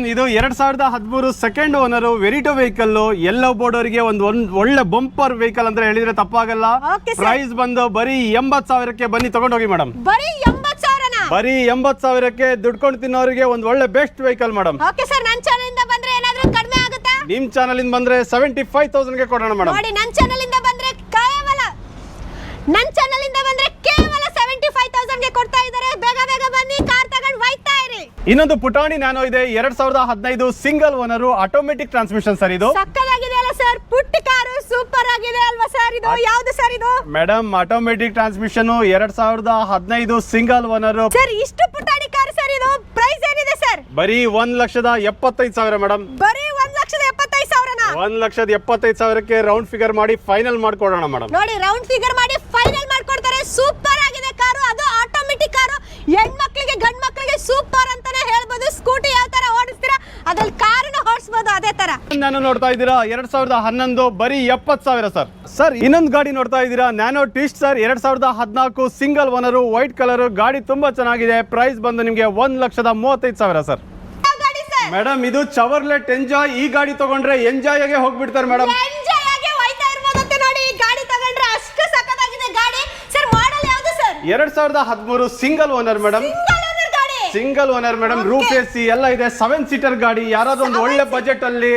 Madam ಇದು ಎರಡ್ ಸಾವಿರದ ಹದಿಮೂರು ಸೆಕೆಂಡ್ ಓನರ್ ವೆರಿಟೋ ವೆಹಿಕಲ್ ಎಲ್ಲ ಬೋರ್ಡ್ ಅವರಿಗೆ ಒಂದು ಒಳ್ಳೆ ಬಂಪರ್ ವೆಹಿಕಲ್ ಅಂತ ಹೇಳಿದ್ರೆ ತಪ್ಪಾಗಲ್ಲ. ಪ್ರೈಸ್ ಬಂದು ಬರೀ ಎಂಬತ್ ಸಾವಿರಕ್ಕೆ ಬನ್ನಿ ತಗೊಂಡೋಗಿ ಮೇಡಮ್ ಬರೀ ಎಂಬತ್ ಸಾವಿರನ? ಬರೀ ಎಂಬತ್ ಸಾವಿರಕ್ಕೆ ದುಡ್ಕೊಂಡು ತಿನ್ನೋರಿಗೆ ಒಂದು ಒಳ್ಳೆ best vehicle madam okay sir ನನ್ನ ಚಾನಲ್ ಇಂದ ಬಂದ್ರೆ ಏನಾದ್ರೂ ಕಡಿಮೆ ಆಗುತ್ತಾ? ನಿಮ್ ಚಾನಲ್ ಇಂದ ಬಂದ್ರೆ ಸೆವೆಂಟಿ ಫೈವ್ ತೌಸಂಡ್ ಕೊಡೋಣ ಮೇಡಮ್ ನೋಡಿ ನನ್ನ ಚಾನಲ್ ಇಂದ ಬಂದ್ರೆ ನನ್ನ ಚಾನಲ್ ಇಂದ ಬಂದ್ರೆ ಕೇವಲ ಸೆವೆಂಟಿ ಫೈವ್ ತೌಸಂಡ್ಗೆ ಕೊಡ್ತಾ ಇದ್ದಾರೆ ಬೇಗ ಬೇಗ ಬನ್ನಿ ಕಾರ್ ತಗೊಂಡು ಒಯ್ತಾ ಇರಿ ಇನ್ನೊಂದು ಪುಟಾಣಿ ನ್ಯಾನೋ ಇದೆ. ಎರಡ್ ಸಾವಿರದ ಹದಿನೈದು single owner automatic transmission sir ಇದು. ಸಕ್ಕದಾಗಿದೆ ಅಲ್ಲ ಸರ್. ಪುಟ್ಟ ಕಾರು ಸೂಪರ್ ಆಗಿದೆ ಅಲ್ವಾ ಸರ್ ಇದು? ಯಾವ್ದು ಸರ್ ಇದು? ಮೇಡಮ್ ಆಟೋಮೆಟಿಕ್ ಟ್ರಾನ್ಸ್ಮಿಷನ್ ಎರಡ್ ಸಾವಿರದ ಹದಿನೈದು ಸಿಂಗಲ್ ಓನರ್. ಸರ್ ಇಷ್ಟು ಪುಟಾಣಿ ಕಾರ್ ಸರ್ ಇದು? ಪ್ರೈಸ್ ಏನಿದೆ ಸರ್? ಬರೀ ಒಂದ್ ಲಕ್ಷದ ಎಪ್ಪತ್ತೈದು ಸಾವಿರ ಮೇಡಮ್. ಬರೀ ಒಂದ್ ಲಕ್ಷದ ಎಪ್ಪತ್ತೈದು ಸಾವಿರ ಒಂದ್ ಲಕ್ಷದ ಎಪ್ಪತ್ತೈದು ಸಾವಿರಕ್ಕೆ ರೌಂಡ್ ಫಿಗರ್ ಮಾಡಿ ಫೈನಲ್ ಮಾಡ್ಕೊಡೋಣ ಮೇಡಮ್. ನೋಡಿ ರೌಂಡ್ ಫಿಗರ್ ಮಾಡಿ ಫೈನಲ್ ಮಾಡ್ಕೊಡ್ತಾರೆ. ಸೂಪರ್ ಆಗಿದೆ ಕಾರು. ಅದು ಆಟೋಮೆಟಿಕ್ ಕಾರು ಹೆಣ್ಮಕ್ಳಿಗೆ ಗಂಡ್ ಮಕ್ಳಿಗೆ ಸೂಪರ್ ಅಂತಾನೆ ಹೇಳ್ಬೋದು. ಸ್ಕೂಟಿ ಯಾವ ತರ ಓಡಿಸ್ತೀರಾ? ಅದ್ರಲ್ಲಿ ಕಾರನ್ನ ಓಡಿಸ್ಬೋದು ಅದೇ ತರ. ನಾನು ನೋಡ್ತಾ ಇದ್ದೀರಾ ಎರಡ್ ಸಾವಿರದ ಹನ್ನೊಂದು ಬರೀ ಎಪ್ಪತ್ ಸಾವಿರ ಸರ್. ಸರ್ ಇನ್ನೊಂದು ಗಾಡಿ ನೋಡ್ತಾ ಇದ್ದೀರಾ ನ್ಯಾನೋ ಟಿಸ್ಟ್ ಸರ್. ಎರಡ್ ಸಾವಿರದ ಹದಿನಾಲ್ಕು ಸಿಂಗಲ್ ಓನರ್ ವೈಟ್ ಕಲರ್ ಗಾಡಿ ತುಂಬಾ ಚೆನ್ನಾಗಿದೆ. ಪ್ರೈಸ್ ಬಂದು ನಿಮಗೆ ಒಂದ್ ಲಕ್ಷದ ಮೂವತ್ತೈದು ಸಾವಿರ ಸರ್. ಮೇಡಮ್ ಇದು ಚವರ್ಲೆಟ್ ಎಂಜಾಯ್ ಈ ಗಾಡಿ ತಗೊಂಡ್ರೆ ಎಂಜಾಯ್ ಆಗಿ ಹೋಗ್ಬಿಡ್ತಾರೆ ಮೇಡಮ್ ಎಂಜಾಯ್ ಆಗಿ ಹೋಯ್ತಾ ಇರ್ಬೋದಂತೆ ನೋಡಿ ಈ ಗಾಡಿ ತಗೊಂಡ್ರೆ ಅಷ್ಟು ಸಖತ್ತಾಗಿದೆ ಗಾಡಿ ಸರ್ ಮಾಡೆಲ್ ಯಾವ್ದು ಸರ್ ಎರಡ್ ಸಾವಿರದ ಹದಿಮೂರು single owner madam. Single owner madam Okay. A C ಎಲ್ಲ ಇದೆ ಸೆವೆನ್ ಸೀಟರ್ ಗಾಡಿ ಯಾರಾದ್ರೂ ಒಂದು ಒಳ್ಳೆ ಬಜೆಟ್ ಅಲ್ಲಿ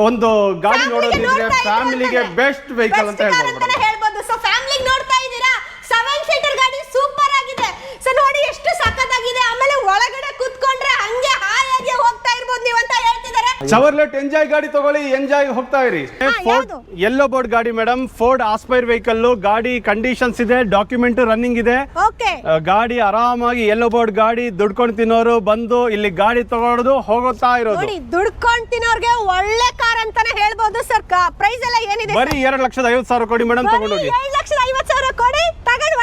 ಒಂದು ಗಾಡಿ ನೋಡೋದಿದ್ರೆ ಫ್ಯಾಮಿಲಿಗೆ ಬೆಸ್ಟ್ ವೆಹಿಕಲ್ ಅಂತ ಹೇಳ್ಬೋದು ಮೇಡಮ್ ಹೇಳ್ಬೋದು ಸೊ ಫ್ಯಾಮಿಲಿಗೆ ನೋಡ್ತಾ ಇದ್ದೀರಾ ಸೆವೆನ್ ಸೀಟರ್ ಗಾಡಿ ಸೂಪರ್ ಆಗಿದೆ ಸೊ ನೋಡಿ ಎಷ್ಟು ಸಖತ್ತಾಗಿದೆ ಆಮೇಲೆ ಒಳಗಡೆ ಕೂತ್ಕೊಂಡ್ರೆ ಹಂಗೆ ಹಾಯಾಗಿ ಹೋಗ್ತಾ ಇರ್ಬೋದು ನೀವು ಅಂತ ಹೇಳ್ತಿದ್ದಾರೆ ಚವರ್ಲೆಟ್ ಎಂಜಾಯ್ ಗಾಡಿ ತಗೊಳ್ಳಿ ಎಂಜಾಯ್ ಹೋಗ್ತಾ ಇರಿ. ಫೋರ್ಡ್ ಬೋರ್ಡ್ ಗಾಡಿ ಮೇಡಮ್ ಫೋರ್ಡ್ ಆಸ್ಪೈರ್ ವೆಹಿಕಲ್ ಗಾಡಿ ಕಂಡೀಷನ್ಸ್ ಇದೆ ಡಾಕ್ಯುಮೆಂಟ್ ರನ್ನಿಂಗ್ ಇದೆ. ಓಕೆ ಗಾಡಿ ಆರಾಮಾಗಿ ಎಲ್ಲೋ ಬೋರ್ಡ್ ಗಾಡಿ ದುಡ್ಕೊಂಡು ತಿನ್ನೋರು ಬಂದು ಇಲ್ಲಿ ಗಾಡಿ ತಗೊಳೋದು ಹೋಗುತ್ತಾ ಇರೋದು. ದುಡ್ಕೊಂಡು ತಿನ್ನೋರ್ಗೆ ಒಳ್ಳೆ ಕಾರ್ ಅಂತಾನೆ ಹೇಳ್ಬೋದು ಸರ್ ಪ್ರೈಸ್ ಎಲ್ಲ ಏನಿದೆ ಬರೀ ಎರಡ್ ಲಕ್ಷದ ಐವತ್ ಸಾವಿರ ಕೊಡಿ ಮೇಡಮ್ ತಗೊಂಡೋಗಿ. ಹೋಗಿ ಲಕ್ಷದ ಸಾವಿರ ಕೊಡಿ ತಗೊಂಡು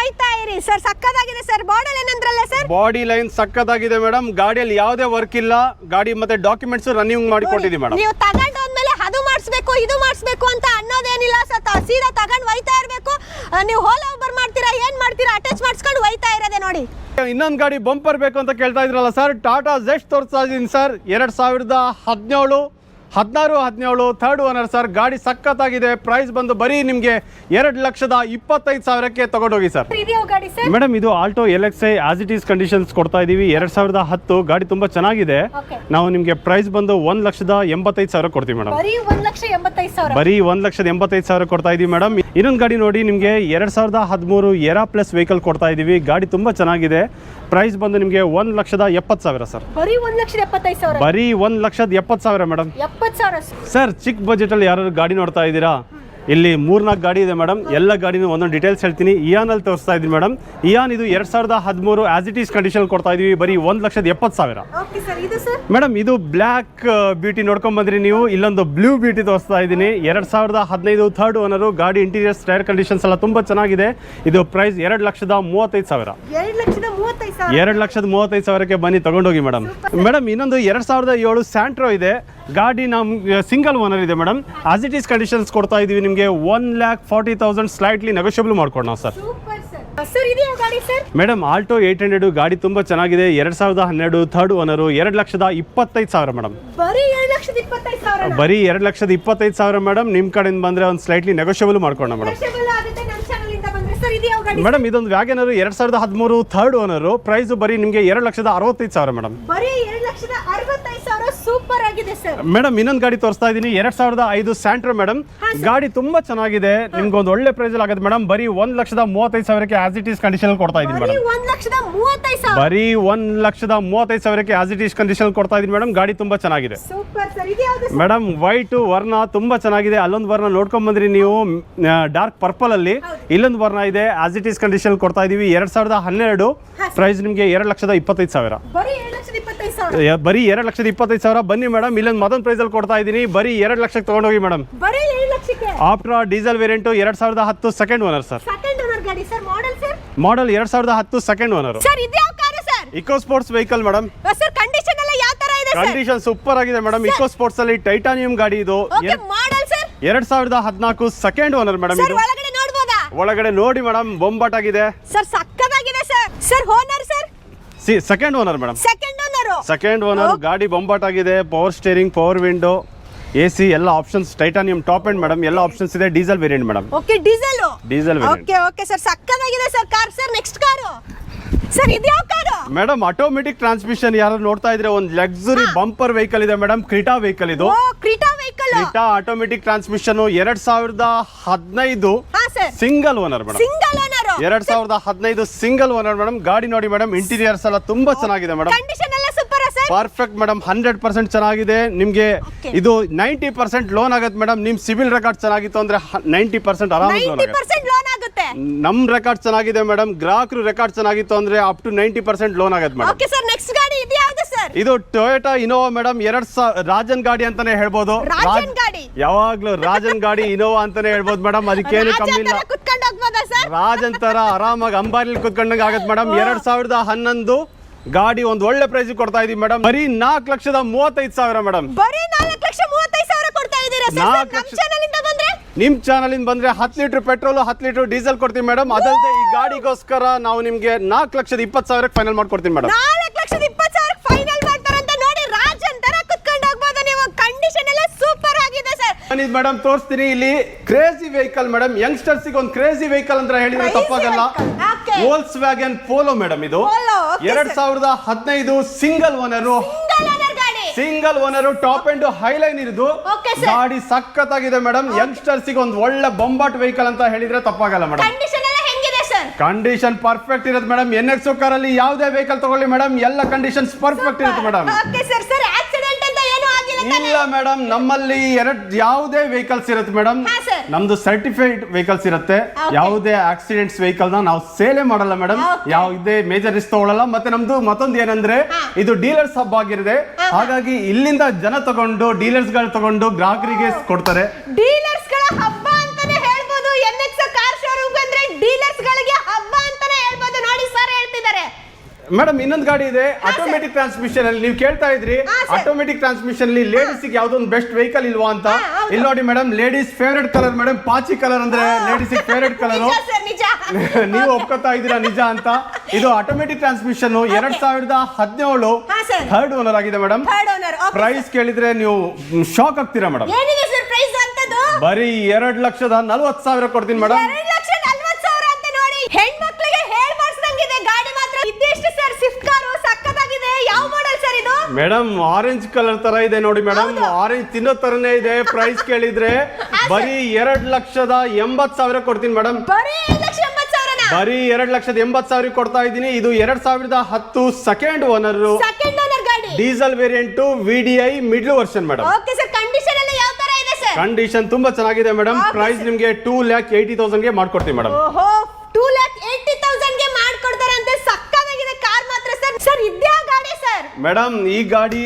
ಇರಿ. ಸರ್ ಸಕ್ಕದಾಗಿದೆ ಸರ್. ಬಾರ್ಡರ್ ಏನಂದ್ರಲ್ಲ ಸರ್? ಬಾಡಿ ಲೈನ್ ಸಕ್ಕತ್ತಾಗಿದೆ ಮೇಡಮ್ ಗಾಡಿಯಲ್ಲಿ ಯಾವುದೇ ವರ್ಕ್ ಇಲ್ಲ. ಗಾಡಿ ಮತ್ತೆ ಡಾಕ್ಯುಮೆಂಟ್ಸ್ ರನ್ನಿಂಗ್ ಮಾಡಿ ಕೊಟ್ಟಿದ್ದೀವಿ ಮೇಡಮ್ ನೀವು ತಗೊಂಡು ಆದ್ಮೇಲೆ ಅದು ಮಾಡಿಸ್ಬೇಕು ಇದು ಮಾಡಿಸ್ಬೇಕು ಅಂತ ಅನ್ನೋದೇನಿಲ್ಲ ಸರ್. ತ- ಸೀದಾ ತಗೊಂಡು ಒಯ್ತಾ ಇರಬೇಕು. ನೀವು ಹೋಲ್ ಓವರ್ ಮಾಡ್ತೀರಾ ಏನ್ ಮಾಡ್ತೀರಾ ಅಟ್ಯಾಚ್ ಮಾಡಿಸ್ಕೊಂಡು ಒಯ್ತಾ ಇರೋದೆ ನೋಡಿ. ಇನ್ನೊಂದು ಗಾಡಿ ಬಂಪರ್ ಬೇಕು ಅಂತ ಕೇಳ್ತಾ ಇದ್ರಲ್ಲ ಸರ್. ಟಾಟಾ ಜೆಸ್ಟ್ ತೋರಿಸ್ತಾ ಇದ್ದೀನಿ ಸರ್. ಎರಡ್ ಸಾವಿರದ ಹದಿನೇಳು ಹದಿನಾರು ಹದಿನೇಳು ಥರ್ಡ್ ಓನರ್ ಸರ್ ಗಾಡಿ ಸಖತ್ತಾಗಿದೆ. ಪ್ರೈಸ್ ಬಂದು ಬರೀ ನಿಮಗೆ ಎರಡು ಲಕ್ಷದ ಇಪ್ಪತ್ತೈದು ಸಾವಿರಕ್ಕೆ ತಗೊಂಡೋಗಿ ಸರ್. ಮೇಡಮ್ ಇದು Alto L X I as it is conditions ಕೊಡ್ತಾ ಇದೀವಿ. ಎರಡ್ ಸಾವಿರದ ಹತ್ತು ಗಾಡಿ ತುಂಬಾ ಚೆನ್ನಾಗಿದೆ. ನಾವು ನಿಮಗೆ ಪ್ರೈಸ್ ಬಂದು ಒಂದ್ ಲಕ್ಷದ ಎಂಬತ್ತೈದು ಸಾವಿರ ಕೊಡ್ತೀವಿ ಮೇಡಮ್. ಬರೀ ಒಂದ್ ಲಕ್ಷದ ಎಂಬತ್ತೈದು ಸಾವಿರ ಕೊಡ್ತಾ ಇದೀವಿ ಮೇಡಮ್. ಇನ್ನೊಂದು ಗಾಡಿ ನೋಡಿ ನಿಮಗೆ ಎರಡ್ ಸಾವಿರದ ಹದಿಮೂರು ಎರಾ ಪ್ಲಸ್ ವೆಹಿಕಲ್ ಕೊಡ್ತಾ ಇದೀವಿ. ಗಾಡಿ ತುಂಬಾ ಚೆನ್ನಾಗಿದೆ. ಪ್ರೈಸ್ ಬಂದು ನಿಮಗೆ ಒಂದು ಲಕ್ಷದ ಎಪ್ಪತ್ತು ಸಾವಿರ ಸರ್. ಬರೀ ಒಂದು ಲಕ್ಷದ ಎಪ್ಪತ್ತೈದು ಸಾವಿರ? ಬರೀ ಒಂದು ಲಕ್ಷದ ಎಪ್ಪತ್ತು ಸಾವಿರ ಮೇಡಮ್ ಎಪ್ಪತ್ತು ಸಾವಿರ ಸರ್. ಚಿಕ್ಕ ಬಜೆಟ್ ಅಲ್ಲಿ ಯಾರು ಗಾಡಿ ನೋಡ್ತಾ ಇದ್ದೀರಾ? ಇಲ್ಲಿ ಮೂರ್ನಾಲ್ಕು ಗಾಡಿ ಇದೆ ಮೇಡಮ್ ಎಲ್ಲ ಗಾಡಿನೂ ಒಂದೊಂದು ಡೀಟೇಲ್ಸ್ ಹೇಳ್ತೀನಿ. ಇಯಾನ್ ಅಲ್ಲಿ ತೋರಿಸ್ತಾ ಇದ್ದೀನಿ ಮೇಡಮ್ ಇಯಾನ್ ಇದು ಎರಡ್ ಸಾವಿರದ ಹದಿಮೂರು ಆಸ್ ಇಟ್ ಈಸ್ ಕಂಡೀಷನ್ ಕೊಡ್ತಾ ಇದೀವಿ. ಬರೀ ಒಂದು ಲಕ್ಷದ ಎಪ್ಪತ್ತು ಸಾವಿರ. ಮೇಡಮ್ ಇದು ಬ್ಲ್ಯಾಕ್ ಬ್ಯೂಟಿ ನೋಡ್ಕೊಂಡ್ ಬಂದ್ರಿ ನೀವು. ಇಲ್ಲೊಂದು ಬ್ಲೂ ಬ್ಯೂಟಿ ತೋರಿಸ್ತಾ ಇದ್ದೀನಿ ಎರಡು ಸಾವಿರದ ಹದಿನೈದು ಥರ್ಡ್ ಓನರು ಗಾಡಿ ಇಂಟೀರಿಯರ್ಸ್ ಟೈರ್ ಕಂಡೀಷನ್ಸ್ ಎಲ್ಲ ತುಂಬಾ ಚೆನ್ನಾಗಿದೆ. ಇದು ಪ್ರೈಸ್ ಎರಡು ಲಕ್ಷದ ಮೂವತ್ತೈದು ಸಾವಿರ. ಎರಡು ಲಕ್ಷದ ಮೂವತ್ತೈದು ಸಾವಿರಕ್ಕೆ ಬನ್ನಿ ತಗೊಂಡೋಗಿ ಮೇಡಮ್ ಮೇಡಮ್ ಇನ್ನೊಂದು ಎರಡ್ ಸಾವಿರದ ಏಳು ಸ್ಯಾಂಟ್ರೋ ಇದೆ. ಗಾಡಿ ನಮ್ಮ ಸಿಂಗಲ್ ಓನರ್ ಇದೆ madam as it is conditions ಕೊಡ್ತಾ ಇದೀವಿ ನಿಮಗೆ one lakh forty thousand slightly negotiable ಮಾಡ್ಕೊಡೋಣ sir madam Alto eight hundred ಗಾಡಿ ತುಂಬಾ ಚೆನ್ನಾಗಿದೆ. ಎರಡ್ ಸಾವಿರದ ಹನ್ನೆರಡು ಥರ್ಡ್ ಓನರ್ ಎರಡ್ ಲಕ್ಷದ ಇಪ್ಪತ್ತೈದು ಸಾವಿರ ಮೇಡಮ್ ಬರೀ ಎರಡ್ ಲಕ್ಷದ ಇಪ್ಪತ್ತೈದು ಸಾವಿರ ಮೇಡಮ್ ನಿಮ್ಮ ಕಡೆಯಿಂದ ಬಂದ್ರೆ ಒಂದು ಸ್ಲೈಟ್ಲಿ ನೆಗೋಷಿಯಬಲ್ ಮಾಡ್ಕೊಳ್ಳೋಣ ಮೇಡಮ್ ಮೇಡಮ್ ಇದೊಂದು ವ್ಯಾಗನರು ಎರಡ್ ಸಾವಿರದ ಹದಿಮೂರು ಥರ್ಡ್ ಓನರ್ ಪ್ರೈಸ್ ಬರೀ ನಿಮಗೆ ಎರಡ್ ಲಕ್ಷದ ಅರವತ್ತೈದು ಸಾವಿರ ಮೇಡಮ್ ಬರೀ ಎರಡು ಲಕ್ಷದ ಅರವತ್ತೈದು ಸಾವಿರ ಸೂಪರ್ ಆಗಿದೆ ಸರ್ ಮೇಡಮ್ ಇನ್ನೊಂದು ಗಾಡಿ ತೋರಿಸ್ತಾ ಇದ್ದೀನಿ. ಎರಡ್ ಸಾವಿರದ ಐದು ಸ್ಯಾಂಟ್ರೋ ಮೇಡಮ್. ಗಾಡಿ ತುಂಬಾ ಚೆನ್ನಾಗಿದೆ. ನಿಮ್ಗೆ ಒಂದು ಒಳ್ಳೆ ಪ್ರೈಸ್ ಆಗುತ್ತೆ ಮೇಡಮ್. ಬರೀ ಒಂದ್ ಲಕ್ಷದ ಮೂವತ್ತೈದು ಸಾವಿರಕ್ಕೆ ಆಸ್ ಇಟ್ ಈಸ್ ಕಂಡೀಷನ್ ಕೊಡ್ತಾ ಇದೀನಿ ಮೇಡಮ್. ಒಂದ್ ಲಕ್ಷದ ಮೂವತ್ತೈದು ಸಾವಿರ. ಬರೀ ಒಂದ್ ಲಕ್ಷದ ಮೂವತ್ತೈದು ಸಾವಿರಕ್ಕೆ ಆಸ್ ಇಟ್ ಈಸ್ ಕಂಡೀಷನ್ ಕೊಡ್ತಾ ಇದೀನಿ ಮೇಡಮ್. ಗಾಡಿ ತುಂಬಾ ಚೆನ್ನಾಗಿದೆ. ಸೂಪರ್ ಸರ್ ಇದ್ಯಾವ್ದು ಮೇಡಮ್ ವೈಟ್ ವರ್ಣ ತುಂಬಾ ಚೆನ್ನಾಗಿದೆ. ಅಲ್ಲೊಂದು ವರ್ಣ ನೋಡ್ಕೊಂಡ್ ಬಂದ್ರಿ ನೀವು ಡಾರ್ಕ್ ಪರ್ಪಲ್ ಅಲ್ಲಿ. ಇಲ್ಲೊಂದು ವರ್ಣ ಇದೆ. ಆಸ್ ಇಟ್ ಈಸ್ ಕಂಡೀಷನ್ ಕೊಡ್ತಾ ಇದೀವಿ. ಎರಡ್ ಸಾವಿರದ ಹನ್ನೆರಡು ಪ್ರೈಸ್ ನಿಮಗೆ ಎರಡು ಲಕ್ಷದ ಇಪ್ಪತ್ತೈದು ಸಾವಿರ. ಬರೀ ಎರಡು ಲಕ್ಷದ ಇಪ್ಪತ್ತೈದು ಸಾವಿರ ಸಾವಿರ ಬನ್ನಿ ಮೇಡಮ್ ಇಲ್ಲೊಂದು ಮತ್ತೊಂದು ಪ್ರೈಸಲ್ಲಿ ಕೊಡ್ತಾ ಇದ್ದೀನಿ. ಬರೀ ಎರಡು ಲಕ್ಷಕ್ಕೆ ತೊಗೊಂಡೋಗಿ ಮೇಡಮ್ ಆಫ್ಟರ್ ಲಕ್ಷಕ್ಕೆ? ಡೀಸೆಲ್ ವೇರಿಯಂಟು ಎರಡ್ ಸಾವಿರದ ಹತ್ತು second owner sir second owner ಗಾಡಿ ಸರ್ ಮಾಡೆಲ್ ಸರ್ ಮಾಡೆಲ್ ಎರಡು ಸಾವಿರದ ಹತ್ತು second owner sir ಇದ್ಯಾವ car sir eco sports vehicle madam sir condition ಎಲ್ಲ ಯಾವ ತರ ಇದೆ ಸರ್ ಕಂಡೀಷನ್ ಸೂಪರ್ ಆಗಿದೆ ಮೇಡಮ್ ಇಕೋ ಸ್ಪೋರ್ಟ್ಸ್ ಅಲ್ಲಿ ಟೈಟಾನಿಯಂ ಗಾಡಿ ಇದು. ಓಕೆ ಮಾಡೆಲ್ ಸರ್ ಎರಡ್ ಸಾವಿರದ ಹದಿನಾಲ್ಕು ಸೆಕೆಂಡ್ ಓನರ್ ಮೇಡಮ್ ಸರ್ ಇದು. ಒಳಗಡೆ ನೋಡಿ ಮೇಡಮ್ ಬೊಂಬಾಟಾಗಿದೆ sir ಸಕ್ಕದಾಗಿದೆ sir sir owner sir C second owner madam second second owner ಗಾಡಿ ಬೊಂಬಾಟ್ ಆಗಿದೆ power steering power window A C ಎಲ್ಲ options titanium top end madam ಎಲ್ಲ ಆಪ್ಷನ್ಸ್ ಇದೆ diesel variant madam okay diesel diesel variant okay okay sir ಸಕ್ಕತ್ತಾಗಿದೆ sir car sir next car sir ಇದ್ಯಾವ car madam automatic transmission ಯಾರು ನೋಡ್ತಾ ಇದ್ರೆ ಒಂದು luxury bumper vehicle ಇದೆ madam Creta vehicle ಇದು. Creta vehicle Creta automatic transmission ಎರಡ್ ಸಾವಿರದ ಹದಿನೈದು single owner madam single owner ಎರಡ್ ಸಾವಿರದ ಹದಿನೈದು ಸಿಂಗಲ್ ಓನರ್ ಮೇಡಮ್ ಗಾಡಿ ನೋಡಿ ಮೇಡಮ್ ಇಂಟೀರಿಯರ್ಸ್ ಎಲ್ಲ ತುಂಬಾ ಚೆನ್ನಾಗಿದೆ madam perfect madam hundred percent ಚೆನ್ನಾಗಿದೆ. ನಿಮ್ಗೆ ಇದು ನೈಂಟಿ ಪರ್ಸೆಂಟ್ ಲೋನ್ ಆಗುತ್ತೆ ಮೇಡಮ್ ನಿಮ್ ಸಿವಿಲ್ ರೆಕಾರ್ಡ್ ಚೆನ್ನಾಗಿತ್ತು ಅಂದ್ರೆ ನೈಂಟಿ ಪರ್ಸೆಂಟ್ ಆರಾಮ ಲೋನ್ ಆಗುತ್ತೆ. ನಮ್ ರೆಕಾರ್ಡ್ ಚೆನ್ನಾಗಿದೆ ಮೇಡಮ್ ಗ್ರಾಹಕರು ರೆಕಾರ್ಡ್ ಚೆನ್ನಾಗಿತ್ತು ಅಂದ್ರೆ up to ninety percent loan ಆಗುತ್ತೆ ಮೇಡಮ್ ಓಕೆ ಸರ್ ನೆಕ್ಸ್ಟ್ ಗಾಡಿ ಇದ್ಯಾವ್ದು ಸರ್ ಇದು ಟೊಯೋಟಾ ಇನೋವಾ ಮೇಡಮ್ ಎರಡ್ ಸಾವಿರ ರಾಜನ್ ಗಾಡಿ ಅಂತಾನೆ ಹೇಳ್ಬೋದು. ರಾಜನ್ ಗಾಡಿ. ಯಾವಾಗ್ಲೂ ರಾಜನ್ ಗಾಡಿ ಇನೋವಾ ಅಂತಾನೆ ಹೇಳ್ಬೋದು ಮೇಡಮ್ ಅದಕ್ಕೇನು ಕಮ್ಮಿ ಇಲ್ಲ. ರಾಜನ್ ತರ ಆರಾಮಾಗಿ ಅಂಬಾರಿಲಿ ಕುತ್ಕೊಂಡಂಗೆ ಆಗತ್ತೆ ಮೇಡಮ್ ಎರಡ್ ಸಾವಿರದ ಹನ್ನೊಂದು ಗಾಡಿ ಒಂದು ಒಳ್ಳೆ ಪ್ರೈಸ್ ಕೊಡ್ತಾ ಇದೀವಿ ಮೇಡಮ್ ಬರೀ ನಾಲ್ಕು ಲಕ್ಷದ ಮೂವತ್ತೈದು ಸಾವಿರ ಮೇಡಮ್ ಬರೀ ನಾಲ್ಕು ಲಕ್ಷ ಮೂವತ್ತೈದು ಸಾವಿರ ಕೊಡ್ತಾ ಇದ್ದೀರಾ ಸರ್? ನಾಲ್ಕು ನಮ್ಮ ಲಕ್ಷ- ಚಾನಲ್ ಇಂದ ಬಂದ್ರೆ? ನಿಮ್ ಚಾನಲ್ ಇಂದ ಬಂದ್ರೆ ಹತ್ತು ಲೀಟರ್ ಪೆಟ್ರೋಲ್ ಹತ್ತು ಲೀಟರ್ ಡೀಸೆಲ್ ಕೊಡ್ತೀವಿ ಮೇಡಮ್ ಅದಲ್ಲದೆ ಈ ಗಾಡಿಗೋಸ್ಕರ ನಾವು ನಿಮ್ಗೆ ನಾಲ್ಕು ಲಕ್ಷದ ಇಪ್ಪತ್ತು ಸಾವಿರಕ್ಕೆ ಫೈನಲ್ ಮಾಡ್ಕೊಡ್ತೀನಿ ಮೇಡಮ್ ನಾಲ್ಕು ಲಕ್ಷದ ಇಪ್ಪತ್ತು ಸಾವಿರ ಫೈನಲ್ ಮಾಡ್ತಾರಂತ ನೋಡಿ ರಾಜನ್ ತರ ಕುತ್ಕೊಂಡು ಹೋಗ್ಬೋದು ನೀವು. ಕಂಡೀಷನ್ ಎಲ್ಲ ಸೂಪರ್ ಆಗಿದೆ ಸರ್. ನಾನಿದ್ ಮೇಡಮ್ ತೋರಿಸ್ತೀನಿ. ಇಲ್ಲಿ ಕ್ರೇಜಿ ವೆಹಿಕಲ್ ಮೇಡಮ್ ಯಂಗ್ಸ್ಟರ್ಸ್ ಒಂದು ಕ್ರೇಜಿ ವೆಹಿಕಲ್ ಅಂತ ಹೇಳಿದ್ರೆ ತಪ್ಪಾಗಲ್ಲ. ವೋಲ್ಸ್ ವ್ಯಾಗನ್ ಪೋಲೋ ಮೇಡಮ್ ಇದು. ಎರಡ್. ಸಾವಿರದ ಹದಿನೈದು single owner single owner top end highline ಇರುದು. ಗಾಡಿ ಸಖತ್ತಾಗಿದೆ ಮೇಡಮ್ ಯಂಗ್ಸ್ಟರ್ಸ್ ಒಂದು ಒಳ್ಳೆ ಬೊಂಬಾಟ್ ವೆಹಿಕಲ್ ಅಂತ ಹೇಳಿದ್ರೆ ತಪ್ಪಾಗಲ್ಲ ಮೇಡಮ್ ಕಂಡೀಷನ್ ಪರ್ಫೆಕ್ಟ್ ಇರುತ್ತೆ ಮೇಡಮ್ ಎನ್ ಎಕ್ಸ್ ಕಾರ್ ಅಲ್ಲಿ ಯಾವುದೇ ವೆಹಿಕಲ್ ತಗೊಳ್ಳಿ ಮೇಡಮ್ ಎಲ್ಲ ಕಂಡೀಷನ್ಸ್ ಪರ್ಫೆಕ್ಟ್ ಇರುತ್ತೆ madam okay sir sir accident ಅಂತ ಏನು ಆಗಿಲ್ಲ ತಾನೇ ಇಲ್ಲ ಮೇಡಮ್ ನಮ್ಮಲ್ಲಿ ಎರಡು ಯಾವುದೇ ವೆಹಿಕಲ್ಸ್ ಇರುತ್ತೆ ಮೇಡಮ್ ಹಾ, sir. ನಮ್ದು ಸರ್ಟಿಫೈಡ್ ವೆಹಿಕಲ್ಸ್ ಇರುತ್ತೆ Okay. ಯಾವುದೇ ಆಕ್ಸಿಡೆಂಟ್ಸ್ ವೆಹಿಕಲ್ನ ನಾವು ಸೇಲೆ ಮಾಡಲ್ಲ ಮೇಡಮ್ Okay. ಯಾವುದೇ ಮೇಜರ್ ರಿಸ್ಕ್ ತಗೊಳ್ಳಲ್ಲ ಮತ್ತೆ ನಮ್ದು ಮತ್ತೊಂದು ಏನಂದ್ರೆ ಹಾ. ಇದು ಡೀಲರ್ಸ್ ಹಬ್ ಆಗಿರದೆ ಹಾಗಾಗಿ ಇಲ್ಲಿಂದ ಜನ ತಗೊಂಡು ಡೀಲರ್ಸ್ಗಳು ತಗೊಂಡು ಗ್ರಾಹಕರಿಗೆ ಕೊಡ್ತಾರೆ ಮೇಡಮ್ ಇನ್ನೊಂದು ಗಾಡಿ ಇದೆ. ಆಟೋಮೆಟಿಕ್ ಟ್ರಾನ್ಸ್ಮಿಷನ್ ಅಲ್ಲಿ ನೀವು ಕೇಳ್ತಾ ಇದ್ರಿ. ಆಟೋಮೆಟಿಕ್ ಟ್ರಾನ್ಸ್ಮಿಷನ್ ಅಲ್ಲಿ ಲೇಡೀಸ್ ಯಾವ್ದೊಂದು ಬೆಸ್ಟ್ ವೆಹಿಕಲ್ ಇಲ್ವಾ ಅಂತ. ಇಲ್ಲಿ ನೋಡಿ madam ladies favourite colour madam ಪಾಚಿ ಕಲರ್ ಅಂದ್ರೆ ಲೇಡೀಸ್ ಫೇವ್ರೆಟ್ ಕಲರ್ ನೀವು ಒಪ್ಕೋತಾ ಇದೀರಾ ನಿಜ ಅಂತ. ಇದು ಆಟೋಮೆಟಿಕ್ ಟ್ರಾನ್ಸ್ಮಿಷನ್ ಎರಡ್ ಸಾವಿರದ ಹದಿನೇಳು ಥರ್ಡ್ ಓನರ್ ಆಗಿದೆ ಮೇಡಮ್. ಪ್ರೈಸ್ ಕೇಳಿದ್ರೆ ನೀವು ಶಾಕ್ ಆಗ್ತೀರಾ ಮೇಡಮ್? ಬರೀ ಎರಡ್ ಲಕ್ಷದ ನಲ್ವತ್ತು ಸಾವಿರ ಕೊಡ್ತೀನಿ ಮೇಡಮ್ ಎರಡು ಲಕ್ಷ ನಲ್ವತ್ತು ಸಾವಿರ ಅಂತ ನೋಡಿ ಹೆಣ್ಮಕ್ಳಿಗೆ ಹೇಳ್ ಮಾಡಿಸ್ದಂಗಿದೆ ಗಾಡಿ ಮಾತ್ರ ಇದ್ದೆಷ್ಟು ಸರ್ ಸ್ವಿಫ್ಟ್ ಕಾರು ಸಕ್ಕತ್ತಾಗಿದೆ ಯಾವ ಮಾಡೆಲ್ ಸರ್ ಇದು ಮೇಡಮ್ ಆರೆಂಜ್ ಕಲರ್ ತರ ಇದೆ ನೋಡಿ ಮೇಡಮ್. ಆರೆಂಜ್ ತಿನ್ನೋ ತರನೇ ಇದೆ. ಪ್ರೈಸ್ ಕೇಳಿದ್ರೆ ಬರೀ ಎರಡ್ ಲಕ್ಷದ ಎಂಬತ್ ಸಾವಿರ ಕೊಡ್ತೀನಿ ಮೇಡಮ್. ಬರೀ ಎರಡು ಲಕ್ಷದ ಎಂಬತ್ ಸಾವಿರ ಕೊಡ್ತಾ ಇದ್ದೀನಿ. ಇದು ಎರಡ್ ಸಾವಿರದ ಹತ್ತು second owner diesel variant V D I middle version madam. Condition ತುಂಬಾ ಚೆನ್ನಾಗಿದೆ ಮೇಡಮ್. ಪ್ರೈಸ್. ನಿಮ್ಗೆ ಟೂ ಲ್ಯಾಕ್ ಏಯ್ಟಿ ತೌಸಂಡ್ಗೆ ಮಾಡ್ಕೊಡ್ತೀವಿ ಮೇಡಮ್ ಓಹೋ ಟೂ ಲ್ಯಾಕ್ ಏಯ್ಟಿ ತೌಸಂಡ್ಗೆ ಮಾಡ್ಕೊಡ್ತಾರೆ ಅಂತ ಸಕ್ಕತ್ತಾಗಿದೆ ಕಾರ್ ಮಾತ್ರ ಸರ್ ಸರ್ ಇದ್ಯಾ ಗಾಡಿ ಸರ್ ಮೇಡಮ್ ಈ ಗಾಡಿ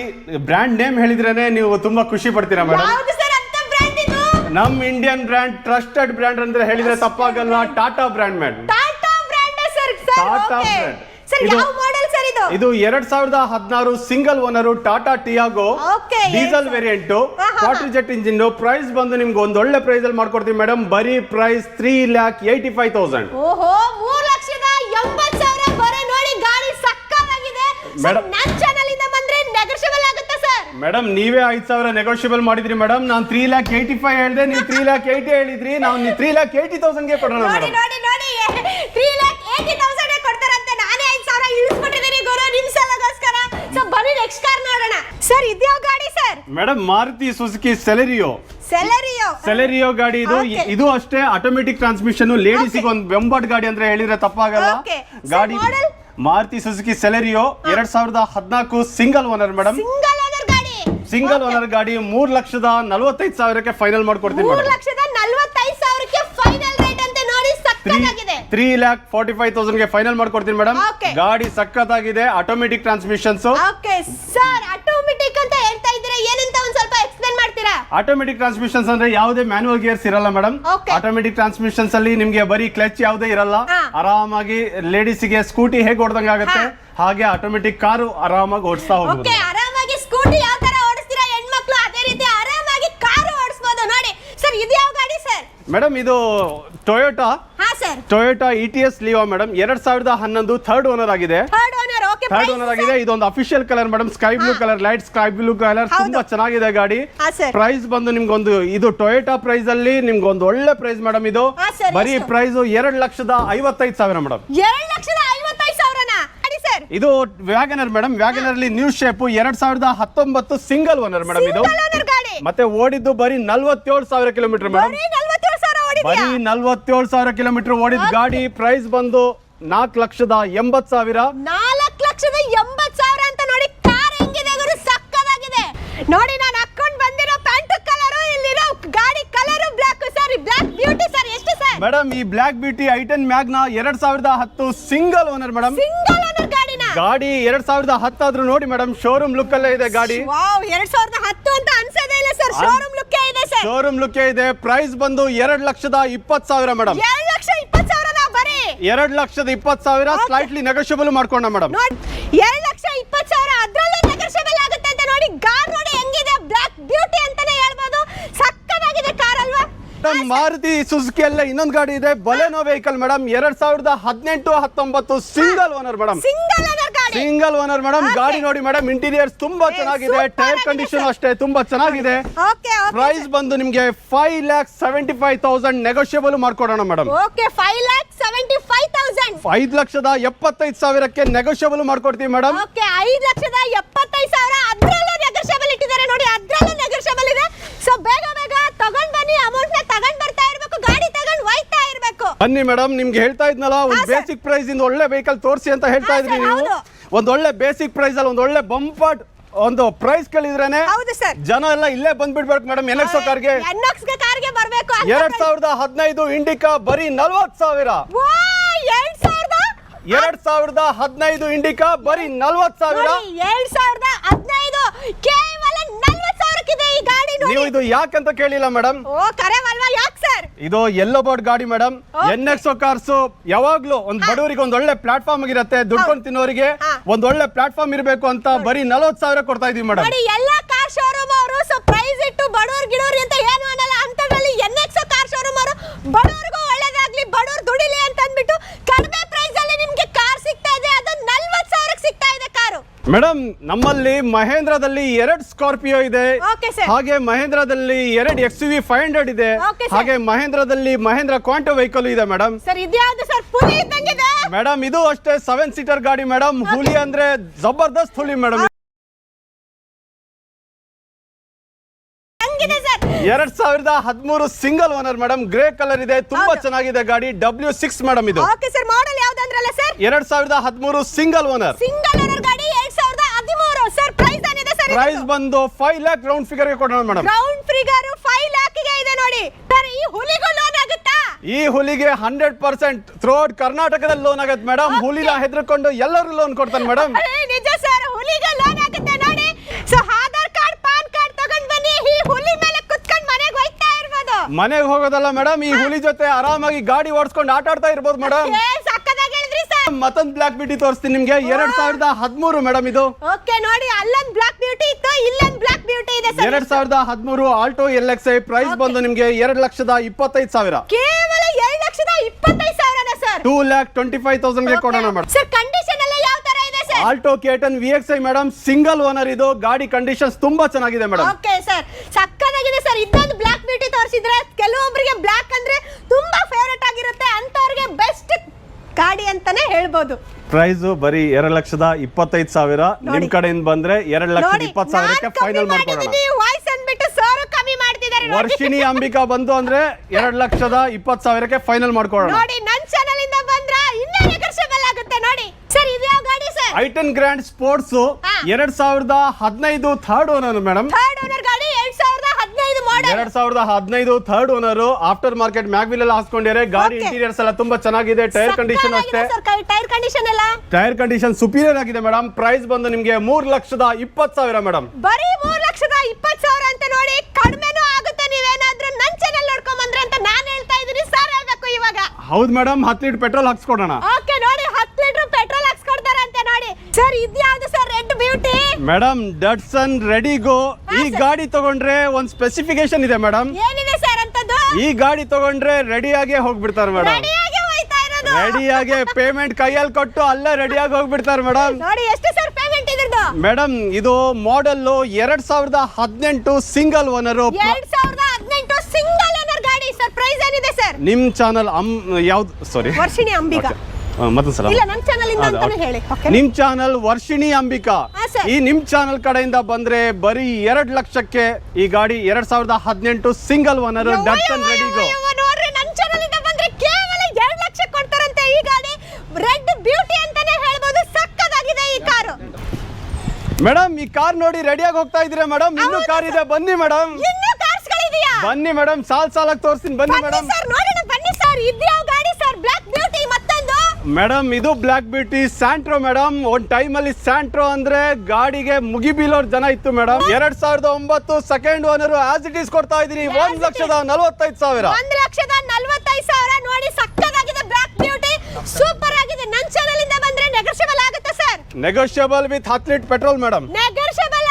ಬ್ರ್ಯಾಂಡ್ ನೇಮ್ ಹೇಳಿದ್ರೇನೆ ನೀವು ತುಂಬಾ ಖುಷಿ ಪಡ್ತೀರಾ ಮೇಡಮ್ ಯಾವ್ದು ಸರ್ ಅಂತ ಬ್ರ್ಯಾಂಡ್ ಇದು. ನಮ್ ಇಂಡಿಯನ್ ಬ್ರ್ಯಾಂಡ್ ಟ್ರಸ್ಟೆಡ್ ಬ್ರ್ಯಾಂಡ್ ಅಂದ್ರೆ ಹೇಳಿದ್ರೆ ತಪ್ಪಾಗಲ್ಲ Tata brand madam Tata brand sir sir Tata okay brand. Sir ಇದು- ಯಾವ ಮಾಡೆಲ್ ಸರ್ ಇದು? ಇದು ಎರಡ್ ಸಾವಿರದ ಹದಿನಾರು single owner Tata Tiago Okay, diesel. Variant water ಹಾ, ಜೆಟ್ ಇಂಜಿನ್ ಪ್ರೈಸ್ ಬಂದು ನಿಮ್ಗೆ ಒಂದ್ ಒಳ್ಳೆ ಪ್ರೈಸ್ ಅಲ್ಲಿ ಮಾಡ್ಕೊಡ್ತೀವಿ ಮೇಡಮ್ ಬರೀ price three lakh eighty five thousand ಓಹೋ ಮೂರ್ ಲಕ್ಷದ ಎಂಬತ್ ಸಾವಿರ ಬರೋ ನೋಡಿ ಗಾಡಿ ಸಕ್ಕತ್ತಾಗಿದೆ. ಸರ್ Madam- ಇಂದ ಬಂದ್ರೆ ನೆಗೋಷಿಯಬಲ್ ಆಗುತ್ತಾ ಸರ್ ಮೇಡಮ್ ನೀವೇ ಐದು ಸಾವಿರ ನೆಗೋಷಿಯಬಲ್ ಮಾಡಿದ್ರಿ ಮೇಡಮ್ ನಾನು ತ್ರೀ ಲ್ಯಾಕ್ ಏಯ್ಟಿ ಫೈವ್ ಹೇಳಿದೆ ನೀವು ತ್ರೀ ಲ್ಯಾಕ್ ಏಯ್ಟಿ ಹೇಳಿದ್ರಿ. ನಾವು ತ್ರೀ ಲ್ಯಾಕ್ ಏಯ್ಟಿ ತೌಸಂಡ್ಗೆ ಕೊಡೋಣ ನೋಡಿ ಮೇಡಮ್ ನೋಡಿ ನೋಡಿ. ತ್ರೀ ಲ್ಯಾಕ್ ಏಯ್ಟಿ ತೌಸಂಡ್ ಕೊಡ್ತಾರಂತೆ. ನಾನೇ ಐದು ಸಾವಿರ ಇಳಿಸ್ಬಿಟ್ಟಿದ್ದೀನಿ ಗುರು ನಿಮ್ ಸಲಗೋಸ್ಕರ. ಸೊ ಬನ್ನಿ ನೆಕ್ಸ್ಟ್ ಕಾರ್ ನೋಡೋಣ. ಸರ್ ಇದ್ಯಾವ ಗಾಡಿ sir madam Maruti Suzuki Celerio Celerio Celerio ಗಾಡಿ ಇದು. Okay. ಇದು ಅಷ್ಟೇ ಆಟೋಮೆಟಿಕ್ ಟ್ರಾನ್ಸ್ಮಿಷನ್ ಲೇಡೀಸ್ ಒಂದು ಬೆಂಬಾಟ್ ಗಾಡಿ ಅಂದ್ರೆ ಹೇಳಿದ್ರೆ ತಪ್ಪಾಗಲ್ಲ. Okay. ಗಾಡಿ model? ಮಾರುತಿ ಸುಜುಕಿ ಸೆಲೆರಿಯೋ ಎರಡ್ ಸಾವಿರದ ಹದಿನಾಲ್ಕು single owner madam single single owner ಗಾಡಿ ಮೂರ್ ಲಕ್ಷದ ನಲವತ್ತೈದು ಸಾವಿರಕ್ಕೆ ಫೈನಲ್ ಮಾಡ್ಕೊಡ್ತೀನಿ ಮೂರ್ ಮೇಡಮ್ ಲಕ್ಷದ ನಲ್ವತ್ತೈದು ಸಾವಿರಕ್ಕೆ ಫೈನಲ್ ರೇಟ್ ಅಂತ ನೋಡಿ ಸಕ್ಕತ್ತಾಗಿದೆ. ತ್ರೀ ಲ್ಯಾಕ್ ಫಾರ್ಟಿ ಫೈವ್ ತೌಸಂಡ್ಗೆ ಫೈನಲ್ ಮಾಡ್ಕೊಡ್ತೀನಿ ಮೇಡಮ್ Okay. ಗಾಡಿ ಸಕ್ಕತ್ತಾಗಿದೆ automatic transmissions okay sir automatic ಅಂತ ಹೇಳ್ತಾ ಇದ್ದೀರಾ? ಏನಂತ ಒಂದ್ ಸ್ವಲ್ಪ ಎಕ್ಸ್ಪ್ಲೇನ್ ಮಾಡ್ತೀರಾ? ಆಟೋಮೆಟಿಕ್ ಟ್ರಾನ್ಸ್ಮಿಷನ್ಸ್ ಅಂದ್ರೆ ಯಾವುದೇ ಮ್ಯಾನುವಲ್ ಗಿಯರ್ಸ್ ಇರಲ್ಲ ಮೇಡಮ್ Okay. ಆಟೋಮೆಟಿಕ್ ಟ್ರಾನ್ಸ್ಮಿಷನ್ಸ್ ಅಲ್ಲಿ ನಿಮ್ಗೆ ಬರೀ ಕ್ಲಚ್ ಯಾವುದೇ ಇರಲ್ಲ. ಹಾ. ಆರಾಮಾಗಿ ಲೇಡೀಸ್ಗೆ ಸ್ಕೂಟಿ ಹೇಗೆ ಹೊಡೆದಂಗ ಆಗುತ್ತೆ ಹಾ. ಹಾಗೆ ಆಟೋಮೆಟಿಕ್ ಕಾರು ಆರಾಮಾಗಿ ಓಡಿಸ್ತಾ ಹೋಗುತ್ತೆ ಓಕೆ ಆರಾಮಾಗಿ ಸ್ಕೂಟಿ ಯಾವ ತರ ಓಡಿಸ್ತೀರಾ ಹೆಣ್ಮಕ್ಳು ಅದೇ ರೀತಿ ಆರಾಮಾಗಿ ಕಾರು ಓಡಿಸ್ಬೋದು ನೋಡಿ ಸರ್ ಇದು ಯಾವ ಗಾಡಿ ಸರ್ ಮೇಡಮ್ ಇದು ಟೊಯೋಟಾ ಹಾ sir Toyota E T S Liva madam ಎರಡ್ ಸಾವಿರದ ಹನ್ನೊಂದು ಥರ್ಡ್ ಓನರ್ ಆಗಿದೆ. Third owner okay third owner ಆಗಿದೆ. ಇದೊಂದು official colour madam sky blue colour light sky blue colour. ತುಂಬಾ ಚೆನ್ನಾಗಿದೆ ಗಾಡಿ. ಹಾ ಸರ್ ಪ್ರೈಸ್ ಬಂದು ನಿಮ್ಗೊಂದು ಇದು ಟೊಯೋಟಾ ಪ್ರೈಸ್ ಅಲ್ಲಿ ನಿಮ್ಗೆ ಒಂದು ಒಳ್ಳೆ ಪ್ರೈಸ್ ಮೇಡಮ್ ಇದು. ಹಾ, ಸರ್, ಬರೀ? ಪ್ರೈಸ್ ಎರಡ್ ಲಕ್ಷದ ಐವತ್ತೈದು ಸಾವಿರ ಮೇಡಮ್ ಎರಡ್ ಲಕ್ಷದ ಐವತ್ತೈದು ಸಾವಿರನ? ಅಡಿ ಸರ್ ಇದು ವ್ಯಾಗನರ್ ಮೇಡಮ್ ವ್ಯಾಗನರ್ ಅಲ್ಲಿ ನ್ಯೂ ಶೇಪ್ ಎರಡ್ ಸಾವಿರದ ಹತ್ತೊಂಬತ್ತು ಸಿಂಗಲ್ ಓನರ್ ಮೇಡಮ್ ಇದು. ಸಿಂಗಲ್ ಓನರ್ ಗಾಡಿ. ಮತ್ತೆ ಓಡಿದ್ದು ಬರೀ ನಲ್ವತ್ತೇಳು ಸಾವಿರ ಕಿಲೋಮೀಟರ್ ಮೇಡಮ್ ಬರೀ ಬರೀ ನಲ್ವತ್ತೇಳು ಸಾವಿರ ಕಿಲೋಮೀಟರ್ ಓಡಿದ ಗಾಡಿ ಪ್ರೈಸ್ ಬಂದು ನಾಲ್ಕು ಲಕ್ಷದ ಎಂಬತ್ ಸಾವಿರ. ನಾಲ್ಕು ಲಕ್ಷದ ಎಂಬತ್ ಸಾವಿರ ಅಂತ ನೋಡಿ ಕಾರ್ ಹೆಂಗಿದೆ ಗುರು? ಸಕ್ಕದಾಗಿದೆ. ನೋಡಿ ನಾನು ಹಾಕೊಂಡ್ ಬಂದಿರೋ ಪ್ಯಾಂಟ್ ಕಲರ್ ಇಲ್ಲಿರೋ ಗಾಡಿ colour black sir. Black beauty sir ಎಷ್ಟು ಸರ್? ಮೇಡಮ್ ಈ black beauty i ten Magna ಎರಡ್ ಸಾವಿರದ ಹತ್ತು single owner madam single owner ಗಾಡಿನ? ಗಾಡಿ ಎರಡ್ ಸಾವಿರದ ಹತ್ತಾದ್ರೂ ನೋಡಿ ಮೇಡಮ್ ಶೋರೂಮ್ ಲುಕ್ ಅಲ್ಲೇ ಇದೆ ಗಾಡಿ. ವಾವ್ ಎರಡ್ ಸಾವಿರದ ಹತ್ತು ಅಂತ ಅನ್ಸೋದೇ ಇಲ್ಲ sir. Showroom look showroom look ಇದೆ. ಪ್ರೈಸ್ ಬಂದು ಎರಡ್ ಲಕ್ಷದ ಇಪ್ಪತ್ ಸಾವಿರ ಮೇಡಮ್ ಎರಡ್ ಲಕ್ಷ ಇಪ್ಪತ್ತು ಸಾವಿರನ? ಬರೀ ಎರಡ್ ಲಕ್ಷದ ಇಪ್ಪತ್ ಸಾವಿರ ಸ್ಲೈಟ್ಲಿ ನೆಗೋಷಿಯಬಲ್ ಮಾಡ್ಕೊಂಡ ಮೇಡಮ್ ನೋಡಿ ಎರಡ್ ಲಕ್ಷ ಇಪ್ಪತ್ತು ಸಾವಿರ ಅದ್ರಲ್ಲೂ ನೆಗೋಷಿಯಬಲ್ ಆಗುತ್ತೆ ಅಂತ ನೋಡಿ ಕಾರ್ ನೋಡಿ ಹೆಂಗಿದೆ? ಬ್ಲಾಕ್ ಬ್ಯೂಟಿ ಅಂತಾನೆ ಹೇಳ್ಬೋದು. ಸಕ್ಕದಾಗಿದೆ ಕಾರ್ ಅಲ್ವಾ? ಮೇಡಮ್ ಮಾರುತಿ ಸುಜುಕಿ ಅಲ್ಲೇ ಇನ್ನೊಂದು ಗಾಡಿ ಇದೆ. ಬಲೆನೋ ವೆಹಿಕಲ್ ಮೇಡಮ್ ಎರಡ್ ಸಾವಿರದ ಹದಿನೆಂಟು ಹತ್ತೊಂಬತ್ತು single owner madam single single owner madam ಗಾಡಿ ನೋಡಿ ಮೇಡಮ್ ಇಂಟೀರಿಯರ್ಸ್ ತುಂಬಾ ಚೆನ್ನಾಗಿದೆ. ಟೈರ್ ಕಂಡೀಷನ್ ಅಷ್ಟೇ ತುಂಬಾ ಚೆನ್ನಾಗಿದೆ. ಓಕೆ ಪ್ರೈಸ್ ಬಂದು ನಿಮ್ಗೆ five lakh seventy five thousand negotiable ಮಾಡ್ಕೊಡೋಣ ಮೇಡಮ್ ಐದ್ ಲಕ್ಷದ ಎಪ್ಪತ್ತೈದು ಸಾವಿರಕ್ಕೆ ನೆಗೋಷಿಯಬಲ್ ಮಾಡ್ಕೊಡ್ತೀವಿ ಮೇಡಮ್ ಓಕೆ ಐದು ಲಕ್ಷದ ಎಪ್ಪತ್ತೈದು ಸಾವಿರ ಅದ್ರಲ್ಲೂ ನೆಗೋಷಿಯಬಲ್ ಇಟ್ಟಿದ್ದಾರೆ ನೋಡಿ ಅದ್ರಲ್ಲೂ ನೆಗೋಷಿಯಬಲ್ ಇದೆ. ಸೊ ಬೇಗ ಬೇಗ ತಗೊಂಡ್ ಬನ್ನಿ ಅಮೌಂಟ್ನ ತಗೊಂಡ್ ಬರ್ತಾ ಇರ್ಬೇಕು ಗಾಡಿ ತಗೊಂಡ್ ಹೋಗ್ತಾ ಇರ್ಬೇಕು. ಬನ್ನಿ ಮೇಡಮ್ ನಿಮ್ಗೆ ಹೇಳ್ತಾ ಇದ್ನಲ್ಲ ಒಂದು ಬೇಸಿಕ್ ಪ್ರೈಸ್ ಇಂದ ಒಳ್ಳೆ ವೆಹಿಕಲ್ ತೋರಿಸಿ ಅಂತ ಹೇಳ್ತಾ ಇದ್ರಿ ನೀವು. ಹೌದು. ಒಂದ್ ಒಳ್ಳೆ ಬೇಸಿಕ್ ಪ್ರೈಸ್ ಅಲ್ಲಿ ಒಂದೊಳ್ಳೆ ಬಂಪಟ್ ಒಂದು ಪ್ರೈಸ್ ಕೇಳಿದ್ರೇನೆ ಹೌದು ಸರ್. ಜನ ಎಲ್ಲ ಇಲ್ಲೇ ಬಂದ್ಬಿಡ್ಬೇಕು ಮೇಡಮ್ ಎನ್ ಎಕ್ಸ್ ಕಾರ್ಗೆ. ಎನ್ಎಕ್ಸ್ ಕಾರ್ಗೆ ಬರಬೇಕು ಎರಡ್ ಸಾವಿರದ ಹದಿನೈದು ಇಂಡಿಕಾ ಬರೀ ನಲ್ವತ್ ಸಾವಿರ. ಎರಡ್ ಸಾವಿರದ ಎರಡ್ ಸಾವಿರದ ಹದಿನೈದು ಇಂಡಿಕಾ ಬರೀ ನಲ್ವತ್ ಸಾವಿರ. ಎರಡ್ ಸಾವಿರದ ಹದಿನೈದು ನಲ್ವತ್ತು ಸಾವಿರಕ್ಕಿದೆ ಈ ಗಾಡಿ ನೋಡಿ ನೀವು ಇದು ಯಾಕಂತ ಕೇಳಿಲ್ಲ ಮೇಡಮ್ ಓ ಕರೆವಲ್ವಾ ಯಾಕೆ ಸರ್? ಇದು ಎಲ್ಲೋ ಬೋರ್ಡ್ ಗಾಡಿ ಮೇಡಮ್. ಎನ್ ಎಕ್ಸ್ ಕಾರ್ಸ್ ಯಾವಾಗ್ಲೂ ಒಂದ್ ಬಡವರಿಗೆ ಒಂದ್ ಒಳ್ಳೆ ಪ್ಲಾಟ್ಫಾರ್ಮ್ ಆಗಿರತ್ತೆ ದುಡ್ಕೊಂಡು ತಿನ್ನೋರಿಗೆ. ಒಂದ್ ಒಳ್ಳೆ ಪ್ಲಾಟ್ಫಾರ್ಮ್ ಇರಬೇಕು ಅಂತ ಬರೀ ನಲವತ್ ಸಾವಿರ ಕೊಡ್ತಾ ಇದೀವಿ ಮೇಡಮ್ ನೋಡಿ ಎಲ್ಲಾ ಕಾರ್ ಶೋರೂಮ್ ಅವರು ಸೊ ಪ್ರೈಸ್ ಇಟ್ಟು ಬಡವರ್ ಅಂತ ಏನು ಅನ್ನಲ್ಲ ಅಂತದ್ರಲ್ಲಿ ಎನ್ ಎಕ್ಸ್ ಕಾರ್ ಶೋರೂಮ್ ಅವರು ಬಡವ್ರಿಗೂ ಒಳ್ಳೇದಾಗ್ಲಿ ಬಡವ್ರು ದುಡಿಲಿ ಅಂತ ಅಂದ್ಬಿಟ್ಟು ಕಡಿಮೆ ಪ್ರೈಸ್ ಅಲ್ಲಿ ನಿಮ್ಗೆ ಕಾರ್ ಸಿಗ್ತಾ ಇದೆ ಅದು ನಲ್ವತ್ತು ಸಾವಿರಕ್ಕೆ ಸಿಗ್ತಾ ಇದೆ ಕಾರು ಮೇಡಮ್ ನಮ್ಮಲ್ಲಿ ಮಹೇಂದ್ರದಲ್ಲಿ ಎರಡು ಸ್ಕಾರ್ಪಿಯೋ ಇದೆ. ಹಾಗೆ ಮಹೇಂದ್ರದಲ್ಲಿ ಎರಡು ಎಕ್ಸ್ ವಿ ಫೈವ್ ಹಂಡ್ರೆಡ್ ಇದೆ. ಹಾಗೆ ಮಹೇಂದ್ರದಲ್ಲಿ ಮಹೇಂದ್ರ ಕ್ವಾಂಟೋ ವೆಹಿಕಲ್ ಇದೆ ಮೇಡಮ್. ಮೇಡಮ್ ಇದು ಅಷ್ಟೇ ಸೆವೆನ್ ಸೀಟರ್ ಗಾಡಿ ಮೇಡಮ್. ಹುಲಿ ಅಂದ್ರೆ ಜಬರ್ದಸ್ತ್ ಹುಲಿ ಮೇಡಮ್. ಎರಡ್ ಸಾವಿರದ ಹದಿಮೂರು single owner madam. Grey colour ಇದೆ ತುಂಬಾ ಚೆನ್ನಾಗಿದೆ ಗಾಡಿ. ಡಬ್ಲ್ಯೂ ಸಿಕ್ಸ್ ಮೇಡಮ್ ಇದು. ಎರಡ್ ಸಾವಿರದ ಹದಿಮೂರು ಸಿಂಗಲ್ ಓನರ್. ಸಿಂಗಲ್ ಓನರ್ ಗಾಡಿ ಎರಡ್ ಸಾವಿರದ ಹದಿಮೂರು ಸರ್ ಪ್ರೈಸ್ ಬಂದು ಫೈವ್ ಲ್ಯಾಕ್ ರೌಂಡ್ ಫಿಗರ್ಗೆ ಕೊಡೋಣ ಮೇಡಮ್ ರೌಂಡ್ ಫಿಗರ್ ಫೈವ್ ಲ್ಯಾಕ್ಗೆ ಇದೆ ನೋಡಿ. ಸರ್ ಈ ಹುಲಿಗೂ ಲೋನ್ ಆಗುತ್ತಾ? ಈ ಹುಲಿಗೆ ಹಂಡ್ರೆಡ್ ಪರ್ಸೆಂಟ್ ಥ್ರೋಟ್ ಕರ್ನಾಟಕದಲ್ಲಿ ಲೋನ್ ಆಗುತ್ತೆ ಮೇಡಮ್. ಹುಲಿನ ಹೆದರ್ಕೊಂಡು ಎಲ್ಲರೂ ಲೋನ್ ಕೊಡ್ತಾನೆ ಮೇಡಮ್ ನಿಜ ಸರ್ ಹುಲಿಗೆ ಲೋನ್ ಆಗುತ್ತೆ ನೋಡಿ. So Aadhaar card PAN card ತಗೊಂಡ್ ಬನ್ನಿ. ಈ ಹುಲಿ ಮೇಲೆ ಕುತ್ಕೊಂಡ್ ಮನೆಗೆ ಹೋಗ್ತಾ ಇರ್ಬೋದು. ಮನೆಗೆ ಹೋಗೋದಲ್ಲ ಮೇಡಮ್ ಈ ಹುಲಿ ಜೊತೆ ಆರಾಮಾಗಿ ಗಾಡಿ ಓಡಿಸ್ಕೊಂಡು ಆಟ ಆಡ್ತಾ ಇರ್ಬೋದು ಮೇಡಮ್ ಮತ್ತೊಂದು ಬ್ಲಾಕ್ ಬ್ಯೂಟಿ ತೋರಿಸ್ತೀನಿ ನಿಮ್ಗೆ. ಎರಡ್ ಸಾವಿರದ ಹದಿಮೂರು ಮೇಡಮ್ ಇದು. ಓಕೆ ನೋಡಿ ಅಲ್ಲೊಂದ್ ಬ್ಲಾಕ್ ಬ್ಯೂಟಿ ಇತ್ತು ಇಲ್ಲೊಂದ್ ಬ್ಲಾಕ್ ಬ್ಯೂಟಿ ಇದೆ ಸರ್. ಎರಡ್ ಸಾವಿರದ ಹದಿಮೂರು Alto L X I price. ಬಂದು ನಿಮ್ಗೆ ಎರಡ್ ಲಕ್ಷದ ಇಪ್ಪತ್ತೈದು ಸಾವಿರ. ಕೇವಲ ಎರಡ್ ಲಕ್ಷದ ಇಪ್ಪತ್ತೈದು ಸಾವಿರ sir? Two lakh twenty five ತೌಸಂಡ್ಗೆ ಕೊಡೋಣ ಮೇಡಮ್. ಸರ್ ಕಂಡೀಷನ್ ಎಲ್ಲ ಯಾವ ತರ ಇದೆ sir? Alto K ten V X I madam single owner ಇದು. ಗಾಡಿ ಕಂಡೀಷನ್ಸ್ ತುಂಬಾ ಚೆನ್ನಾಗಿದೆ ಮೇಡಮ್. ಓಕೆ ಸರ್ ಸಕ್ಕದಾಗಿದೆ ಸರ್. ಇದೊಂದು ಬ್ಲಾಕ್ ಬ್ಯೂಟಿ ತೋರಿಸಿದ್ರೆ ಕೆಲವೊಬ್ಬರಿಗೆ ಬ್ಲಾಕ್ ಅಂದ್ರೆ ತುಂಬಾ ಫೇವರೇಟ್ ಆಗಿರುತ್ತೆ. ಅಂತವ್ರಿಗೆ ಬೆಸ್ಟ್ ಗಾಡಿ ಅಂತಾನೆ ಹೇಳ್ಬೋದು. ಪ್ರೈಸ್ ಬರೀ ಎರಡು ಲಕ್ಷದ ಇಪ್ಪತ್ತೈದು ಸಾವಿರ. ನಿಮ್ ಕಡೆಯಿಂದ ಬಂದ್ರೆ ಎರಡು ಲಕ್ಷದ ಇಪ್ಪತ್ತು ಸಾವಿರಕ್ಕೆ ಫೈನಲ್ ಮಾಡ್ಕೊಡೋಣ ವಾಯ್ಸ್ ಅಂದ್ಬಿಟ್ಟು ಸರ್ ಕಮ್ಮಿ ಮಾಡ್ತಿದ್ದಾರೆ ವರ್ಷಿಣಿ ಅಂಬಿಕಾ ಬಂತು ಅಂದ್ರೆ ಎರಡ್ ಲಕ್ಷದ ಇಪ್ಪತ್ತು ಸಾವಿರಕ್ಕೆ ಫೈನಲ್ ಮಾಡ್ಕೊಳ್ಳೋಣ. ನೋಡಿ ನನ್ ಚಾನಲ್ ಇಂದ ಬಂದ್ರ ಇನ್ನೂ ನೆಗೋಷಿಯಬಲ್ ಆಗುತ್ತೆ ನೋಡಿ. ಸರ್ ಇದು ಯಾವ ಗಾಡಿ ಸರ್? I ten grand sports. ಎರಡ್ ಸಾವಿರದ ಹದಿನೈದು third owner madam third owner ಗಾಡಿ ಎರಡ್ ಸಾವಿರದ ಹದಿನೈದು ಮಾಡೆಲ್ ಎರಡ್ ಸಾವಿರದ ಹದಿನೈದು third owner aftermarket mag wheel ಎಲ್ಲ ಹಾಸ್ಕೊಂಡಿದ್ದಾರೆ. ಗಾಡಿ Okay. ಇಂಟೀರಿಯರ್ಸ್ ಎಲ್ಲ ತುಂಬಾ ಚೆನ್ನಾಗಿದೆ. ಟೈರ್ ಕಂಡೀಷನ್ ಅಷ್ಟೇ. ಟೈರ್ ಕಂಡೀಷನ್ ಎಲ್ಲ? ಟೈರ್ ಕಂಡೀಷನ್ ಸುಪೀರಿಯರ್ ಆಗಿದೆ ಮೇಡಮ್ ಪ್ರೈಸ್ ಬಂದು ನಿಮ್ಗೆ ಮೂರ್ ಲಕ್ಷದ ಇಪ್ಪತ್ತು ಸಾವಿರ ಮೇಡಮ್ ಬರೀ ಮೂರ್ ಲಕ್ಷದ ಇಪ್ಪತ್ ಸಾವಿರ ಅಂತ ನೋಡಿ ಕಡಿಮೆನೂ ಆಗುತ್ತೆ. ನೀವೇನಾದ್ರೂ ನನ್ ಚಾನೆಲ್ ನೋಡ್ಕೊಂಡ್ ಬಂದ್ರೆ ಅಂತ ನಾನ್ ಹೇಳ್ತಾ ಇದೀನಿ ಸರ್ ಹೇಳ್ಬೇಕು ಇವಾಗ. ಹೌದು ಮೇಡಮ್ ಹತ್ತು ಲೀಟರ್ ಪೆಟ್ರೋಲ್ ಹಾಕ್ಸ್ಕೊಡೋಣ. ಓಕೆ ನೋಡಿ ಹತ್ತು ಲೀಟರ್ ಪೆಟ್ರೋಲ್ ಹಾಕ್ಸ್ಕೊಡ್ತಾರಂತೆ ನೋಡಿ. Sir ಇದ್ಯಾವ್ದು sir red beauty? Madam Datsun ready go ಈ ಗಾಡಿ ತಗೊಂಡ್ರೆ ಒಂದ್ ಸ್ಪೆಸಿಫಿಕೇಶನ್ ಇದೆ ಮೇಡಮ್. ಏನಿದೆ ಸರ್ ಅಂತದ್ದು ಈ ಗಾಡಿ ತಗೊಂಡ್ರೆ ರೆಡಿ ಆಗೇ ಹೋಗ್ಬಿಡ್ತಾರೆ ಮೇಡಮ್. ರೆಡಿಯಾಗಿ ಹೋಯ್ತಾ ಇರೋದು? ರೆಡಿಯಾಗಿ ಪೇಮೆಂಟ್ ಕೈಯಲ್ಲಿ ಕೊಟ್ಟು ಅಲ್ಲೇ ರೆಡಿಯಾಗಿ ಹೋಗ್ಬಿಡ್ತಾರೆ ಮೇಡಮ್. ನೋಡಿ ಎಷ್ಟು ಸರ್ ಪೇಮೆಂಟ್ ಇದ್ರದ್ದು? ಮೇಡಮ್ ಇದು ಮಾಡೆಲ್ ಎರಡ್ ಸಾವಿರದ ಹದಿನೆಂಟು ಸಿಂಗಲ್ ಓನರು ಎರಡ್ ಸಿಂಗಲ್ ಓನರ್ ಗಾಡಿ ಸರ್ ಪ್ರೈಸ್ ಏನಿದೆ ಸರ್? ನಿಮ್ಮ ಚಾನಲ್ ಅಮ್ ಯಾವ್ದು ಸಾರಿ ವರ್ಷಿಣಿ ಅಂಬಿಕಾ. ಮತ್ತೊಂದು ಸಲ. ಇಲ್ಲ ನನ್ನ ಚಾನಲ್ ಇಂದ ಅಂತಾನೆ ಹೇಳಿ. ಓಕೆ ನಿಮ್ ಚಾನಲ್ ವರ್ಷಿಣಿ ಅಂಬಿಕಾ. ಈ ನಿಮ್ ಚಾನಲ್ ಕಡೆಯಿಂದ ಬಂದ್ರೆ ಬರೀ ಎರಡ್ ಲಕ್ಷಕ್ಕೆ ಈ ಗಾಡಿ ಎರಡ್ ಸಾವಿರದ ಹದಿನೆಂಟು ಸಿಂಗಲ್ ಓನರ್ ಡಟ್ ಅಂಡ್ ರೆಡಿಗೋ ನೋಡ್ರಿ ನನ್ನ ಚಾನಲ್ ಇಂದ ಬಂದ್ರೆ ಕೇವಲ ಎರಡ್ ಲಕ್ಷ ಕೊಡ್ತಾರಂತೆ ಈ ಗಾಡಿ. ರೆಡ್ ಬ್ಯೂಟಿ ಅಂತಾನೆ ಹೇಳ್ಬೋದು. ಸಕ್ಕದಾಗಿದೆ ಈ ಕಾರು. ಮೇಡಮ್ ಈ ಕಾರ್ ನೋಡಿ ರೆಡಿಯಾಗಿ ಹೋಗ್ತಾ ಇದ್ದೀರಾ ಮೇಡಮ್? ಇನ್ನೂ ಕಾರ್ ಇದೆ. ಬನ್ನಿ ಮೇಡಮ್. ಬನ್ನಿ ಮೇಡಮ್ ಸಾಲ್ ಸಾಲಾಗಿ ತೋರಿಸ್ತೀನಿ ಬನ್ನಿ ಮೇಡಮ್ ಸರ್ ನೋಡೋಣ ಬನ್ನಿ ಸರ್ ಇದ್ಯಾವ ಗಾಡಿ ಸರ್ ಬ್ಲಾಕ್ ಬ್ಯೂಟಿ ಮತ್ತೊಂದು. ಮೇಡಮ್ ಇದು ಬ್ಲಾಕ್ ಬ್ಯೂಟಿ ಸ್ಯಾಂಟ್ರೋ ಮೇಡಮ್ ಒಂದ್ ಟೈಮ್ ಅಲ್ಲಿ ಸ್ಯಾಂಟ್ರೋ ಅಂದ್ರೆ ಗಾಡಿಗೆ ಮುಗಿ ಬೀಳೋರ್ ಜನ ಇತ್ತು ಮೇಡಮ್ ಎರಡ್ ಸಾವಿರದ ಒಂಬತ್ತು second owner as it is ಕೊಡ್ತಾ ಇದೀನಿ ಒಂದ್ ಲಕ್ಷದ ನಲವತ್ತೈದು ಸಾವಿರ. ಒಂದ್ ಲಕ್ಷದ ನಲ್ವತ್ತೈದು ಸಾವಿರ ನೋಡಿ ಸಕ್ಕದಾಗಿದೆ ಬ್ಲಾಕ್ ಬ್ಯೂಟಿ ಸೂಪರ್ ಆಗಿದೆ. ನನ್ನ ಚಾನಲ್ ಇಂದ ಬಂದ್ರೆ ನೆಗೋಷಿಯಬಲ್ ಆಗುತ್ತೆ ಸರ್ ನೆಗೋಷಿಯಬಲ್ ವಿತ್ ಹತ್ತು litre petrol madam negotiable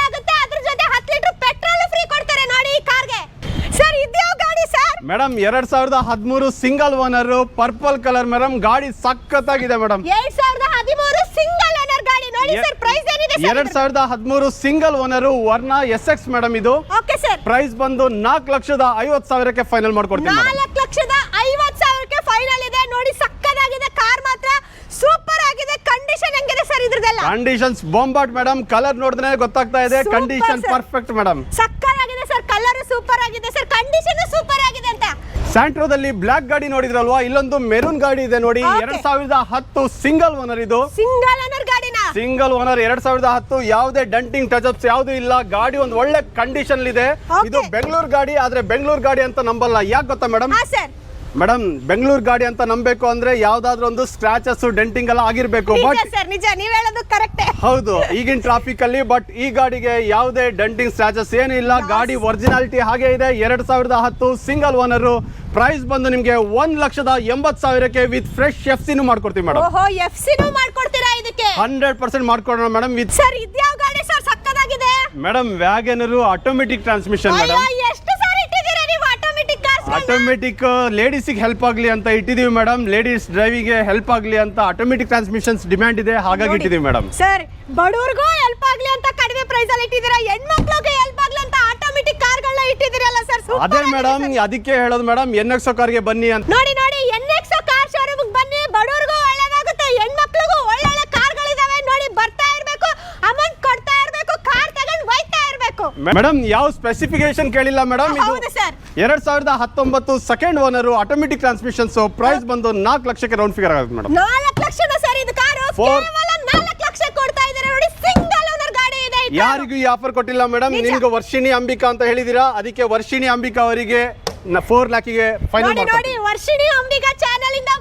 madam ಎರಡ್ ಸಾವಿರದ ಹದಿಮೂರು single owner purple colour madam ಗಾಡಿ ಸಖತ್ತಾಗಿದೆ ಮೇಡಮ್ ಎರಡ್ ಸಾವಿರದ ಹದಿಮೂರು ಸಿಂಗಲ್ ಓನರ್ ಗಾಡಿ. ನೋಡಿ ಸರ್ ಪ್ರೈಸ್ ಏನಿದೆ ಎರಡ್ ಸಾವಿರದ ಹದಿಮೂರು single owner Verna S X madam ಇದು. ಓಕೆ ಸರ್ ಪ್ರೈಸ್ ಬಂದು ನಾಲ್ಕು ಲಕ್ಷದ ಐವತ್ತು ಸಾವಿರಕ್ಕೆ ಫೈನಲ್ ಮಾಡ್ಕೊಡ್ತೀನಿ ನಾಲ್ಕು ಲಕ್ಷದ ಐವತ್ ಸಾವಿರಕ್ಕೆ ಫೈನಲ್ ಇದೆ. ನೋಡಿ ಮಾತ್ರ ಸೂಪರ್ ಆಗಿದೆ. ಕಂಡೀಷನ್ ಹೆಂಗಿದೆ ಸರ್ ಇದ್ರದೆಲ್ಲ ಕಂಡೀಷನ್ಸ್ ಬೊಂಬಾಟ್ ಮೇಡಮ್ ಕಲರ್ ನೋಡಿದ್ರೆ ಗೊತ್ತಾಗ್ತಾ ಇದೆ. Super, condition sir. Perfect madam ಆಗಿದೆ ಸರ್ ಕಲರ್ ಸೂಪರ್ ಆಗಿದೆ ಸರ್ ಕಂಡೀಷನ್ ಸೂಪರ್ ಆಗಿದೆ ಅಂತ. ಸ್ಯಾಂಟ್ರೋದಲ್ಲಿ ಬ್ಲಾಕ್ ಗಾಡಿ ನೋಡಿದ್ರಲ್ವಾ? ಇಲ್ಲೊಂದು ಮೆರೂನ್ ಗಾಡಿ ಇದೆ ನೋಡಿ. Okay. ಎರಡ್ ಸಾವಿರದ ಹತ್ತು ಸಿಂಗಲ್ ಓನರ್ ಇದು. ಸಿಂಗಲ್ ಓನರ್ ಗಾಡಿನ? ಸಿಂಗಲ್ ಓನರ್ ಎರಡ್ ಸಾವಿರದ ಹತ್ತು ಯಾವುದೇ ಡಂಟಿಂಗ್ ಟಚ್ಅಪ್ಸ್ ಯಾವ್ದು ಇಲ್ಲ. ಗಾಡಿ ಒಂದು ಒಳ್ಳೆ ಕಂಡೀಷನ್ ಇದೆ. Okay. ಇದು ಬೆಂಗಳೂರು ಗಾಡಿ ಆದ್ರೆ ಬೆಂಗಳೂರು ಗಾಡಿ ಅಂತ ನಂಬಲ್ಲ. ಯಾಕೆ ಗೊತ್ತಾ ಮೇಡಮ್ ಹಾ ಸರ್ ಮೇಡಮ್ ಬೆಂಗಳೂರು ಗಾಡಿ ಅಂತ ನಂಬೇಕು ಅಂದ್ರೆ ಯಾವ್ದಾದ್ರು ಒಂದು ಸ್ಕ್ರಾಚಸ್ ಡೆಂಟಿಂಗ್ ಎಲ್ಲ ಆಗಿರ್ಬೇಕು ಬಟ್ ಸರ್ ನಿಜ ನೀವ್ ಹೇಳೋದು ಕರೆಕ್ಟೇ. ಹೌದು ಈಗಿನ ಟ್ರಾಫಿಕ್ ಅಲ್ಲಿ ಬಟ್ ಈ ಗಾಡಿಗೆ ಯಾವುದೇ ಡೆಂಟಿಂಗ್ ಸ್ಕ್ರಾಚಸ್ ಏನಿಲ್ಲ ಗಾಡಿ ಒರಿಜಿನಾಲಿಟಿ ಹಾಗೆ ಇದೆ. ಎರಡ್ ಸಾವಿರದ ಹತ್ತು ಸಿಂಗಲ್ ಓನರ್ ಪ್ರೈಸ್ ಬಂದು ನಿಮ್ಗೆ ಒಂದ್ ಲಕ್ಷದ ಎಂಬತ್ ಸಾವಿರಕ್ಕೆ ವಿತ್ ಫ್ರೆಶ್ ಎಫ್ ಸಿನೂ ಮಾಡ್ಕೊಡ್ತೀವಿ ಮೇಡಮ್. ಓಹೋ ಎಫ್ ಸಿನೂ ಮಾಡ್ಕೊಡ್ತೀರಾ ಇದಕ್ಕೆ? ಹಂಡ್ರೆಡ್ ಪರ್ಸೆಂಟ್ ಮಾಡ್ಕೊಡೋಣ ಮೇಡಮ್ ವಿತ್ ಸರ್ ಇದ್ಯಾವ ಗಾಡಿ sir ಸಕ್ಕದಾಗಿದೆ? Madam WagonR automatic transmission madam ಎಷ್ಟು ಸರ್ ಇಟ್ಟಿದ್ದೀರಾ ನೀವು ಆಟೋಮೆಟಿಕ್ ಲೇಡೀಸಿಗೆ ಹೆಲ್ಪ್ ಆಗಲಿ ಅಂತ ಇಟ್ಟಿದ್ದೀವಿ ಮೇಡಮ್ ಲೇಡೀಸ್ ಡ್ರೈವಿಗೆ ಹೆಲ್ಪ್ ಆಗಲಿ ಅಂತ ಆಟೋಮೆಟಿಕ್ ಟ್ರಾನ್ಸ್ಮಿಷನ್ಸ್ ಡಿಮ್ಯಾಂಡ್ ಇದೆ. ಹಾಗಾಗಿ ಇಟ್ಟಿದ್ದೀವಿ ಮೇಡಮ್ ಸರ್ ಬಡವ್ರಿಗೂ ಹೆಲ್ಪ್ ಆಗಲಿ ಅಂತ ಕಡಿಮೆ ಪ್ರೈಸ್ ಅಲ್ಲಿ ಇಟ್ಟಿದ್ದೀರಾ? ಹೆಣ್ಮಕ್ಳಿಗೆ ಹೆಲ್ಪ್ ಆಗಲಿ ಅಂತ ಆಟೋಮೆಟಿಕ್ ಕಾರ್ಗಳನ್ನ ಇಟ್ಟಿದ್ದೀರಲ್ಲ ಸರ್ ಅದೇ ಮೇಡಮ್ ಅದಕ್ಕೆ ಹೇಳೋದು ಮೇಡಮ್ ಎನ್ ಕಾರ್ ಕಾರ್ಗೆ ಬನ್ನಿ ಅಂತ. ನೋಡಿ ನೋಡಿ ಎನ್ ಎಕ್ಸೋ ಕಾರ್ ಶೋರೂಮ್ ಬನ್ನಿ. ಬಡವ್ರಿಗೂ ಒಳ್ಳೇದಾಗುತ್ತೆ ಹೆಣ್ಮಕ್ಳಿಗೂ ಒಳ್ಳೊಳ್ಳೆ ಕಾರ್ಗಳಿದಾವೆ ನೋಡಿ ಬರ್ತಾ ಇರಬೇಕು ಅಮೌಂಟ್ ಕೊಡ್ತಾ ಇರಬೇಕು ಕಾರ್ ತಗೊಂಡು ಒಯ್ತಾ ಇರಬೇಕು. ಮೇಡಮ್ ಯಾವ ಸ್ಪೆಸಿಫಿಕೇಶನ್ ಕೇಳಿಲ್ಲ ಮೇಡಮ್ ಹೌದು ಸರ್ ಎರಡ್ ಸಾವಿರದ ಹತ್ತೊಂಬತ್ತು second owner automatic transmission price ಬಂದು ನಾಲ್ಕು ಲಕ್ಷಕ್ಕೆ ರೌಂಡ್ ಫಿಗರ್ ಆಗುತ್ತೆ ಮೇಡಮ್ ನಾಲ್ಕು ಲಕ್ಷದ ಸರ್ ಇದು ಕಾರು Four. ಕೇವಲ ನಾಲ್ಕು ಲಕ್ಷ ಕೊಡ್ತಾ ಇದ್ದಾರೆ ನೋಡಿ ಸಿಂಗಲ್ ಓನರ್ ಗಾಡಿ ಇದೆ ಈ ಯಾರಿಗೂ ಈ ಆಫರ್ ಕೊಟ್ಟಿಲ್ಲ ಮೇಡಮ್ ನಿಜ. ನಿಮ್ಗೆ ವರ್ಷಿಣಿ ಅಂಬಿಕಾ ಅಂತ ಹೇಳಿದೀರಾ ಅದಕ್ಕೆ ವರ್ಷಿಣಿ ಅಂಬಿಕಾ ಅವರಿಗೆ ಫೋರ್ ಲ್ಯಾಕಿಗೆ ಫೈನಲ್ ನೋಡಿ ನೋಡಿ ವರ್ಷಿಣಿ ಅಂಬಿಕಾ ಚಾನೆಲ್ ಇಂದ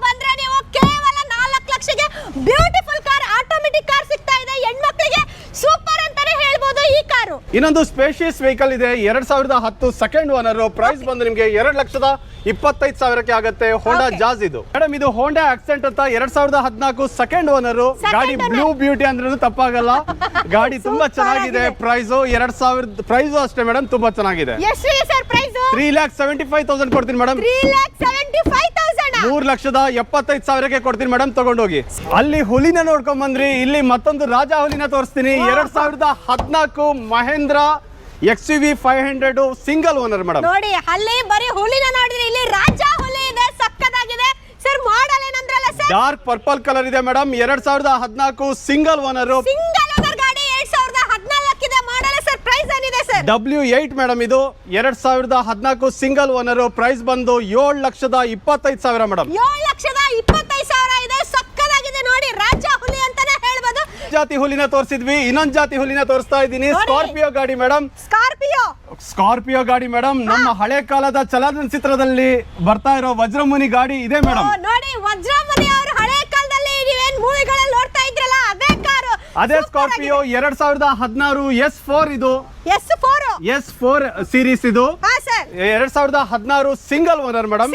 ಲಕ್ಷಕ್ಕೆ ಬ್ಯೂಟಿಫುಲ್ ಕಾರ್ ಆಟೋಮೆಟಿಕ್ ಕಾರ್ ಸಿಗ್ತಾ ಇದೆ. ಹೆಣ್ಮಕ್ಳಿಗೆ ಸೂಪರ್ ಅಂತಾನೆ ಹೇಳ್ಬೋದು ಈ ಕಾರು. ಇನ್ನೊಂದು ಸ್ಪೇಷಿಯಸ್ ವೆಹಿಕಲ್ ಇದೆ. ಎರಡ್ ಸಾವಿರದ ಹತ್ತು ಸೆಕೆಂಡ್ ಓನರ್ ಪ್ರೈಸ್ ಬಂದು ನಿಮ್ಗೆ ಎರಡ್ ಲಕ್ಷದ ಇಪ್ಪತ್ತೈದು ಸಾವಿರಕ್ಕೆ ಆಗುತ್ತೆ. ಹೋಂಡಾ ಜಾಜ್ ಜಾಸ್ ಇದು. ಮೇಡಮ್ ಇದು ಹೋಂಡಾ ಆಕ್ಸೆಂಟ್ ಅಂತ ಎರಡ್ ಸಾವಿರದ ಹದಿನಾಲ್ಕು ಸೆಕೆಂಡ್ ಓನರ್ ಗಾಡಿ. ಬ್ಲೂ ಬ್ಯೂಟಿ ಅಂದ್ರೂ ತಪ್ಪಾಗಲ್ಲ. ಗಾಡಿ ತುಂಬಾ ಚೆನ್ನಾಗಿದೆ. ಪ್ರೈಸ್ ಎರಡ್ ಸಾವಿರದ ಪ್ರೈಸ್ ಅಷ್ಟೇ ಮೇಡಮ್ ತುಂಬಾ ಚೆನ್ನಾಗಿದೆ. Three lakh seventy five thousand ಕೊಡ್ತೀನಿ ಮೇಡಮ್. ಮೂರ್ ಲಕ್ಷದ ಎಪ್ಪತ್ತೈದು ಸಾವಿರಕ್ಕೆ ಕೊಡ್ತೀನಿ ಮೇಡಮ್ ತಗೊಂಡೋಗಿ ಅಲ್ಲಿ ಹುಲಿನ ನೋಡ್ಕೊಂಡ್ ಬಂದ್ರಿ ಇಲ್ಲಿ ಮತ್ತೊಂದು ರಾಜ ಹುಲಿನ ತೋರಿಸ್ತೀನಿ. ಎರಡ್ ಸಾವಿರದ ಹದಿನಾಲ್ಕು Mahindra X U V five hundred single owner madam ನೋಡಿ ಅಲ್ಲಿ ಬರೀ ಹುಲಿನ ನೋಡಿದ್ರಿ ಇಲ್ಲಿ ರಾಜ ಹುಲಿ ಇದೆ. ಸಕ್ಕದಾಗಿದೆ ಸರ್ ಮಾಡೆಲ್ ಏನಂದ್ರಲ್ಲ ಸರ್ ಡಾರ್ಕ್ ಪರ್ಪಲ್ ಕಲರ್ ಇದೆ ಮೇಡಮ್ ಎರಡ್ ಸಾವಿರದ ಹದಿನಾಲ್ಕು ಸಿಂಗಲ್ ಓನರ್ ಸಿಂಗಲ್ ಓನರ್ ಗಾಡಿ ಎರಡ್ ಸಾವಿರದ ಹದಿನಾಲ್ಕಿದೆ ಮಾಡೆಲ್ ಸರ್ ಪ್ರೈಸ್ ಏನಿದೆ ಸರ್ ಡಬ್ಲ್ಯೂ ಏಟ್ ಮೇಡಮ್ ಇದು. ಎರಡ್ ಸಾವಿರದ ಹದಿನಾಲ್ಕು ಸಿಂಗಲ್ ಓನರ್ ಪ್ರೈಸ್ ಬಂದು ಏಳು ಲಕ್ಷದ ಇಪ್ಪತ್ತೈದು ಸಾವಿರ ಮೇಡಮ್ ಏಳು ಲಕ್ಷದ ಇಪ್ಪತ್ತೈದು ಸಾವಿರ ಇದೆ ಸಕ್ಕದಾಗಿದೆ ನೋಡಿ ರಾಜ ಹುಲಿ ಅಂತಾನೆ ಹೇಳ್ಬೋದು ಜಾತಿ ಹುಲಿನ ತೋರಿಸಿದ್ವಿ ಇನ್ನೊಂದ್ ಜಾತಿ ಹುಲಿನ ತೋರಿಸ್ತಾ ಇದ್ದೀನಿ. ಸ್ಕಾರ್ಪಿಯೋ ಗಾಡಿ ಮೇಡಮ್ ಸ್ಕಾರ್ಪಿಯೋ ಸ್ಕಾರ್ಪಿಯೋ ಗಾಡಿ ಮೇಡಮ್ ನಮ್ಮ ಹಳೆ ಕಾಲದ ಚಲನಚಿತ್ರದಲ್ಲಿ ಬರ್ತಾ ಇರೋ ವಜ್ರಮುನಿ ಗಾಡಿ ಇದೆ ಮೇಡಮ್ ನೋಡಿ ವಜ್ರಮುನಿ ಅವರು ಹಳೆ ಕಾಲದಲ್ಲಿ ನೀವೇನ್ ಮೂವಿಗಳಲ್ಲಿ ನೋಡ್ತಾ ಇದ್ರಲ್ಲ ಅದೇ ಕಾರು. ಅದೇ ಸ್ಕಾರ್ಪಿಯೋ ಎರಡ್ ಸಾವಿರದ ಹದಿನಾರು ಎಸ್ ಫೋರ್ ಇದು. S four. S four series ಇದು. ಎರಡ್ ಸಾವಿರದ ಹದಿನಾರು single owner madam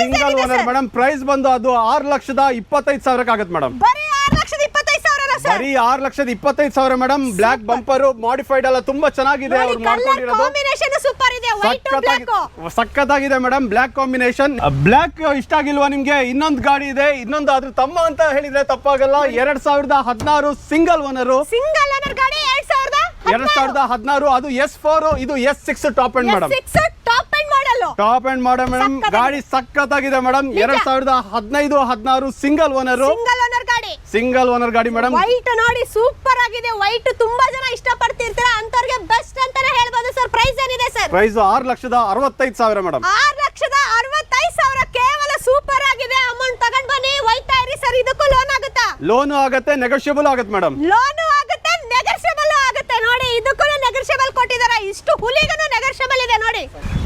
single owner madam price ಬಂದು ಅದು ಆರು ಲಕ್ಷದ ಇಪ್ಪತ್ತೈದು ಸಾವಿರಕ್ಕೆ ಆಗುತ್ತೆ ಮೇಡಮ್ ಬರೀ ಆರು ಲಕ್ಷದ ಇಪ್ಪತ್ತೈದು ಸಾವಿರ ಸರ್. ಬರೀ ಆರ್ ಲಕ್ಷದ ಇಪ್ಪತ್ತೈದು ಸಾವಿರ ಮೇಡಮ್. ಬ್ಲಾಕ್ ಬಂಪರ್ ಮಾಡಿಫೈಡ್ ಎಲ್ಲ ತುಂಬಾ ಚೆನ್ನಾಗಿದೆ ನೋಡಿ ಅವ್ರು ಕಲರ್ ಮಾಡ್ಕೊಂಡಿರೋದು. ಕಾಂಬಿನೇಷನ್ ಸೂಪರ್ ಇದೆ ವೈಟ್ ಬ್ಲಾಕ್ ಸಖತ್ತಾಗಿ- ಸಖತ್ತಾಗಿದೆ ಮೇಡಮ್ ಬ್ಲಾಕ್ ಕಾಂಬಿನೇಷನ್ ಬ್ಲಾಕ್ ಇಷ್ಟ ಆಗಿಲ್ವಾ ನಿಮ್ಗೆ? ಇನ್ನೊಂದು ಗಾಡಿ ಇದೆ ಇನ್ನೊಂದು ಆದ್ರೆ ತಮ್ಮ ಅಂತ ಹೇಳಿದ್ರೆ ತಪ್ಪಾಗಲ್ಲ. ಎರಡ್ ಸಾವಿರದ ಹದಿನಾರು ಸಿಂಗಲ್ ಓನರು ಸಿಂಗಲ್ ಗಾಡಿ ಎರಡ್ ಸಾವಿರದ ಎರಡ್ ಸಾವಿರದ ಹದಿನಾರು ಅದು ಎಸ್ ಫೋರ್ ಇದು S six top end madam six top end model top madam ಸಖತ್ತಾಗಿದೆ. ಗಾಡಿ ಸಖತ್ತಾಗಿದೆ ಮೇಡಮ್ ಎರಡ್ ಸಾವಿರದ ಹದಿನೈದು ಹದಿನಾರು single owner single single owner ಗಾಡಿ ಮೇಡಮ್. ವೈಟ್ ನೋಡಿ ಸೂಪರ್ ಆಗಿದೆ. ವೈಟ್ ತುಂಬಾ ಜನ ಇಷ್ಟಪಡ್ತಿರ್ತೀರ? ಅಂತವರಿಗೆ ಬೆಸ್ಟ್ ಅಂತಾನೆ ಹೇಳ್ಬೋದು ಸರ್ ಪ್ರೈಸ್ ಏನಿದೆ ಸರ್ ಪ್ರೈಸ್ ಆರು ಲಕ್ಷದ ಅರವತ್ತೈದು ಸಾವಿರ ಮೇಡಮ್. ಆರು ಲಕ್ಷದ ಅರವತ್ತೈದು ಸಾವಿರ ಕೇವಲ ಸೂಪರ್ ಆಗಿದೆ. ಅಮೌಂಟ್ ತಗೊಂಡ್ ಬನ್ನಿ. ಒಯ್ತಾ ಇರಿ ಸರ್ ಇದಕ್ಕೂ ಲೋನ್ ಆಗುತ್ತಾ? ಲೋನು ಆಗುತ್ತೆ ನೆಗೋಷಿಯಬಲ್ ಆಗುತ್ತೆ ಮೇಡಮ್. ಲೋನು ಆಗುತ್ತೆ ನೆಗರ್ಷಿಯಬಲ್ ಆಗುತ್ತೆ ನೋಡಿ ಇದಕ್ಕೂ ನೆಗರ್ಷಬಲ್ ಕೊಟ್ಟಿದ್ದಾರೆ. ಇಷ್ಟು ಹುಲಿಗೂ ನೆಗರ್ಷಬಲ್ ಇದೆ ನೋಡಿ.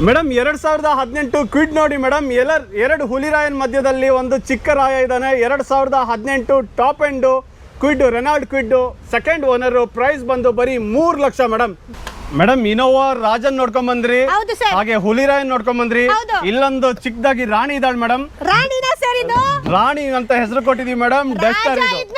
ಮೇಡಮ್ ಎರಡ್ ಸಾವಿರದ ಹದಿನೆಂಟು ಕ್ವಿಡ್ ನೋಡಿ ಮೇಡಮ್ ಎಲ್ಲ ಎರಡು ಹುಲಿರಾಯನ್ ಮಧ್ಯದಲ್ಲಿ ಒಂದು ಚಿಕ್ಕ ರಾಯ ಇದ್ದಾನೆ ಎರಡ್ ಸಾವಿರದ ಹದಿನೆಂಟು top end Kwid Renault Kwid second owner price ಬಂದು ಬರೀ ಮೂರ್ ಲಕ್ಷ ಮೇಡಮ್. ಮೇಡಮ್ ಇನೋವಾ ರಾಜನ್ ನೋಡ್ಕೊಂಡ್ ಬಂದ್ರಿ. ಹಾಗೆ ಹುಲಿರಾಯನ್ ನೋಡ್ಕೊಂಡ್ ಬಂದ್ರಿ. ಇಲ್ಲೊಂದು ಚಿಕ್ಕದಾಗಿ ರಾಣಿ ಇದ್ದಾಳೆ ಮೇಡಮ್. ರಾಣಿ ಅಂತ ಹೆಸರು ಕೊಟ್ಟಿದೀವಿ ಮೇಡಮ್ ಡಸ್ಟರ್ ಇದು.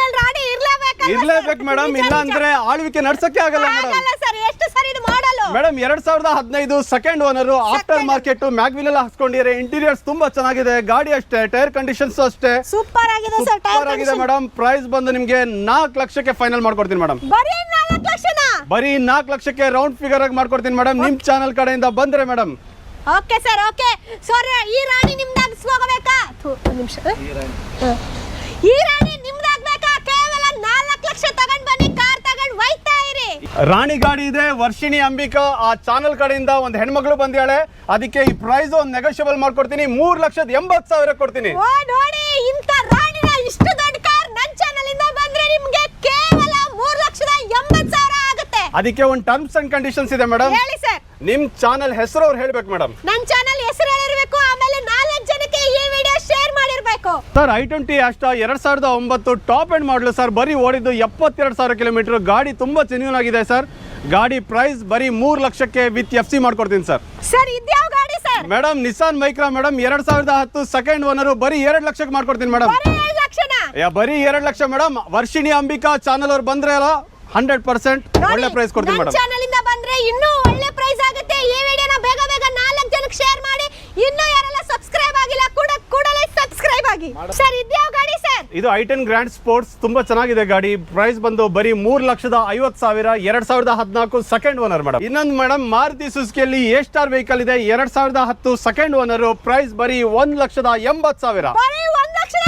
ಇರ್ಲೇಬೇಕು? ಮೇಡಮ್ ಇಲ್ಲ ಅಂದ್ರೆ ಆಳ್ವಿಕೆ ನಡ್ಸಕ್ಕೆ ಆಗಲ್ಲ ಮೇಡಮ್ ಆಗಲ್ಲ ಸರ್ ಎಷ್ಟು ಸರ್ ಇದು ಮಾಡಲು? ಮೇಡಮ್ ಎರಡ್ ಸಾವಿರದ ಹದಿನೈದು second owner aftermarket mag wheel ಎಲ್ಲ ಹಾಕ್ಸ್ಕೊಂಡಿದ್ದಾರೆ ಇಂಟೀರಿಯರ್ಸ್ ತುಂಬಾ ಚೆನ್ನಾಗಿದೆ ಗಾಡಿ ಅಷ್ಟೇ ಟೈರ್ ಕಂಡೀಷನ್ಸ್ ಅಷ್ಟೇ. ಸೂಪರ್ ಆಗಿದೆ ಸರ್ ಸೂಪರ್ ಆಗಿದೆ ಮೇಡಮ್ ಪ್ರೈಸ್ ಬಂದು ನಿಮ್ಗೆ ನಾಲ್ಕು ಲಕ್ಷಕ್ಕೆ ಫೈನಲ್ ಮಾಡ್ಕೊಡ್ತೀನಿ ಮೇಡಮ್ ಬರೀ ನಾಲ್ಕು ಲಕ್ಷನ? ಬರೀ ನಾಲ್ಕು ಲಕ್ಷಕ್ಕೆ ರೌಂಡ್ ಫಿಗರ್ ಆಗಿ ಮಾಡ್ಕೊಡ್ತೀನಿ ಮೇಡಮ್ ನಿಮ್ ಚಾನಲ್ ಕಡೆಯಿಂದ ಬಂದ್ರೆ madam okay sir okay sir ಈ ರಾಣಿ ನಿಮ್ದಾಗಿಸ್ಕೋಬೇಕಾ ಒಂದು ನಿಮಿಷ. ಈ ರಾಣಿ. ನಿಮ್ದ ಲಕ್ಷ ತಗೊಂಡ್ ಬನ್ನಿ ಕಾರ್ ತಗೊಂಡ್ ಹೋಯ್ತಾ ಇರಿ. ರಾಣಿ ಗಾಡಿ ಇದೆ ವರ್ಷಿಣಿ ಅಂಬಿಕಾ. ಆ ಚಾನಲ್ ಕಡೆಯಿಂದ ಒಂದು ಹೆಣ್ಮಗಳು ಬಂದಿದ್ದಾಳೆ ಅದಕ್ಕೆ ಈ ಪ್ರೈಸ್ ಒಂದು ನೆಗೋಷಿಯಬಲ್ ಮಾಡ್ಕೊಡ್ತೀನಿ. ಮೂರ್ ಲಕ್ಷದ ಎಂಬತ್ ಸಾವಿರ ಕೊಡ್ತೀನಿ. ಓ ನೋಡಿ ಇಂತ ರಾಣಿನ ಇಷ್ಟು ದೊಡ್ಡ ಕಾರ್ ನನ್ ಚಾನಲ್ ಇಂದ ಬಂದ್ರೆ ನಿಮ್ಗೆ ಕೇವಲ ಮೂರ್ ಲಕ್ಷದ ಎಂಬತ್ತು ಸಾವಿರ ಆಗುತ್ತೆ. ಅದಕ್ಕೆ ಒಂದು ಟರ್ಮ್ಸ್ ಅಂಡ್ ಕಂಡೀಷನ್ಸ್ ಇದೆ ಮೇಡಮ್ ಹೇಳಿ ಸರ್ ನಿಮ್ ಚಾನಲ್ ಹೆಸರು ಅವ್ರು ಹೇಳ್ಬೇಕು ಮೇಡಮ್ ನನ್ ಚಾನಲ್ ಹೆಸರು ಹೇಳಿರ್ಬೇಕು ಆಮೇಲೆ ನಾಲ್ಕು ಜನಕ್ಕೆ ಈ ವಿಡಿಯೋ ಶೇರ್ ಮಾಡಿರ್ಬೇಕು ಸರ್ ಐ ಟ್ವೆಂಟಿ ಅಷ್ಟ ಎರಡ್ ಸಾವಿರದ ಒಂಬತ್ತು ಟಾಪ್ ಎಂಡ್ ಮಾಡಲು ಸರ್ ಬರೀ ಓಡಿದ್ದು ಎಪ್ಪತ್ತೆರಡು ಸಾವಿರ ಕಿಲೋಮೀಟರ್. ಗಾಡಿ ತುಂಬಾ ಜೆನ್ಯೂನ್ ಆಗಿದೆ ಸರ್. ಗಾಡಿ ಪ್ರೈಸ್ ಬರೀ ಮೂರು ಲಕ್ಷಕ್ಕೆ ವಿತ್ ಎಫ್ ಸಿ ಮಾಡ್ಕೊಡ್ತೀನಿ ಸರ್. ಸರ್ ಇದ್ಯಾವ ಗಾಡಿ sir? Madam Nissan Micra madam ಎರಡ್ ಸಾವಿರದ ಹತ್ತು ಸೆಕೆಂಡ್ ಓನರ್ ಬರೀ ಎರಡು ಲಕ್ಷಕ್ಕೆ ಮಾಡ್ಕೊಡ್ತೀನಿ ಮೇಡಮ್. ಬರೀ ಎರಡ್ ಲಕ್ಷ ಮೇಡಮ್. ವರ್ಷಿಣಿ ಅಂಬಿಕಾ ಚಾನಲ್ ಅವ್ರು ಬಂದ್ರೆ ಅಲ್ಲ ಹಂಡ್ರೆಡ್ ಪರ್ಸೆಂಟ್ ಒಳ್ಳೆ ಪ್ರೈಸ್ ಕೊಡ್ತೀನಿ ಮೇಡಮ್. ಚಾನಲ್ ಇಂದ ಬಂದ್ರೆ ಇನ್ನೂ ಒಳ್ಳೆ ಪ್ರೈಸ್ ಆಗುತ್ತೆ. ಈ ವಿಡಿಯೋನ ಬೇಗ ಬೇಗ ನಾಲ್ಕು ಜನಕ್ಕೆ ಶೇರ್ ಮಾಡಿ. ಇನ್ನೂ ಯಾರೆಲ್ಲ ಸಬ್ಸ್ಕ್ರೈಬ್ ಆಗಿಲ್ಲ ಕೂಡ ಕೂಡಲೇ ಸಬ್ಸ್ಕ್ರೈಬ್ ಆಗಿ. ಸರ್ ಇದ್ಯಾವ ಗಾಡಿ ಸರ್ ಇದು ಐ ಟೆನ್ ಗ್ರ್ಯಾಂಡ್ ಸ್ಪೋರ್ಟ್ಸ್ ತುಂಬಾ ಚೆನ್ನಾಗಿದೆ ಗಾಡಿ. ಪ್ರೈಸ್ ಬಂದು ಬರೀ ಮೂರ್ ಲಕ್ಷದ ಐವತ್ ಸಾವಿರ ಎರಡ್ ಸಾವಿರದ ಹದಿನಾಲ್ಕು ಸೆಕೆಂಡ್ ಓನರ್ ಮೇಡಮ್ ಇನ್ನೊಂದು ಮೇಡಮ್ ಮಾರುತಿ ಸುಸ್ಕಿಯಲ್ಲಿ ಎ ಸ್ಟಾರ್ ವೆಹಿಕಲ್ ಇದೆ ಎರಡ್ ಸಾವಿರದ ಹತ್ತು ಸೆಕೆಂಡ್ ಓನರ್ ಪ್ರೈಸ್ ಬರೀ ಒಂದ್ ಲಕ್ಷದ ಎಂಬತ್ ಸಾವಿರ. ಬರೀ ಒಂದ್ ಲಕ್ಷದ